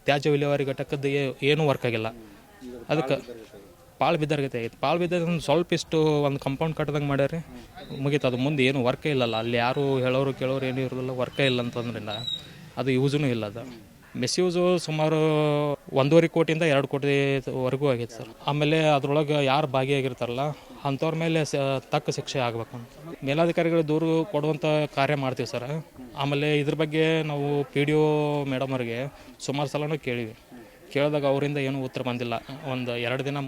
ತ್ಯಾಜ್ಯ ವಿಲೇವಾರಿ ಘಟಕದ್ದು ಏನೂ ವರ್ಕ್ ಆಗಿಲ್ಲ. ಅದಕ್ಕೆ ಪಾಳು ಬಿದ್ದಾರ್ಗೈತೆ ಆಗೈತೆ. ಪಾಳು ಬಿದ್ದ ಒಂದು ಸ್ವಲ್ಪ ಇಷ್ಟು ಒಂದು ಕಂಪೌಂಡ್ ಕಟ್ಟದಂಗೆ ಮಾಡ್ಯಾರಿ ಮುಗೀತು. ಅದು ಮುಂದೆ ಏನು ವರ್ಕೇ ಇಲ್ಲಲ್ಲ. ಅಲ್ಲಿ ಯಾರು ಹೇಳೋರು ಕೇಳೋರು ಏನೂ ಇರೋದಿಲ್ಲ. ವರ್ಕೇ ಇಲ್ಲ ಅಂತಂದ್ರಿಂದ ಅದು ಯೂಸೂ ಇಲ್ಲ ಅದು. ಮಿಸ್ಯೂಸು ಸುಮಾರು ಒಂದೂವರೆ ಕೋಟಿಯಿಂದ ಎರಡು ಕೋಟಿವರೆಗೂ ಆಗೈತೆ ಸರ್. ಆಮೇಲೆ ಅದರೊಳಗೆ ಯಾರು ಭಾಗಿಯಾಗಿರ್ತಾರಲ್ಲ ಅಂಥವ್ರ ಮೇಲೆ ಸ, ತಕ್ಕ ಶಿಕ್ಷೆ ಆಗಬೇಕು ಅಂತ. ಮೇಲಾಧಿಕಾರಿಗಳು ದೂರು ಕೊಡುವಂಥ ಕಾರ್ಯ ಮಾಡ್ತೀವಿ ಸರ್. ಆಮೇಲೆ ಇದ್ರ ಬಗ್ಗೆ ನಾವು ಪಿ ಡಿ ಒ ಮೇಡಮ್ ಅವ್ರಿಗೆ ಸುಮಾರು ಸಲನೂ ಕೇಳಿವಿ. ಕೇಳಿದಾಗ ಅವರಿಂದ ಏನೂ ಉತ್ತರ ಬಂದಿಲ್ಲ. ಒಂದು ಎರಡು ದಿನ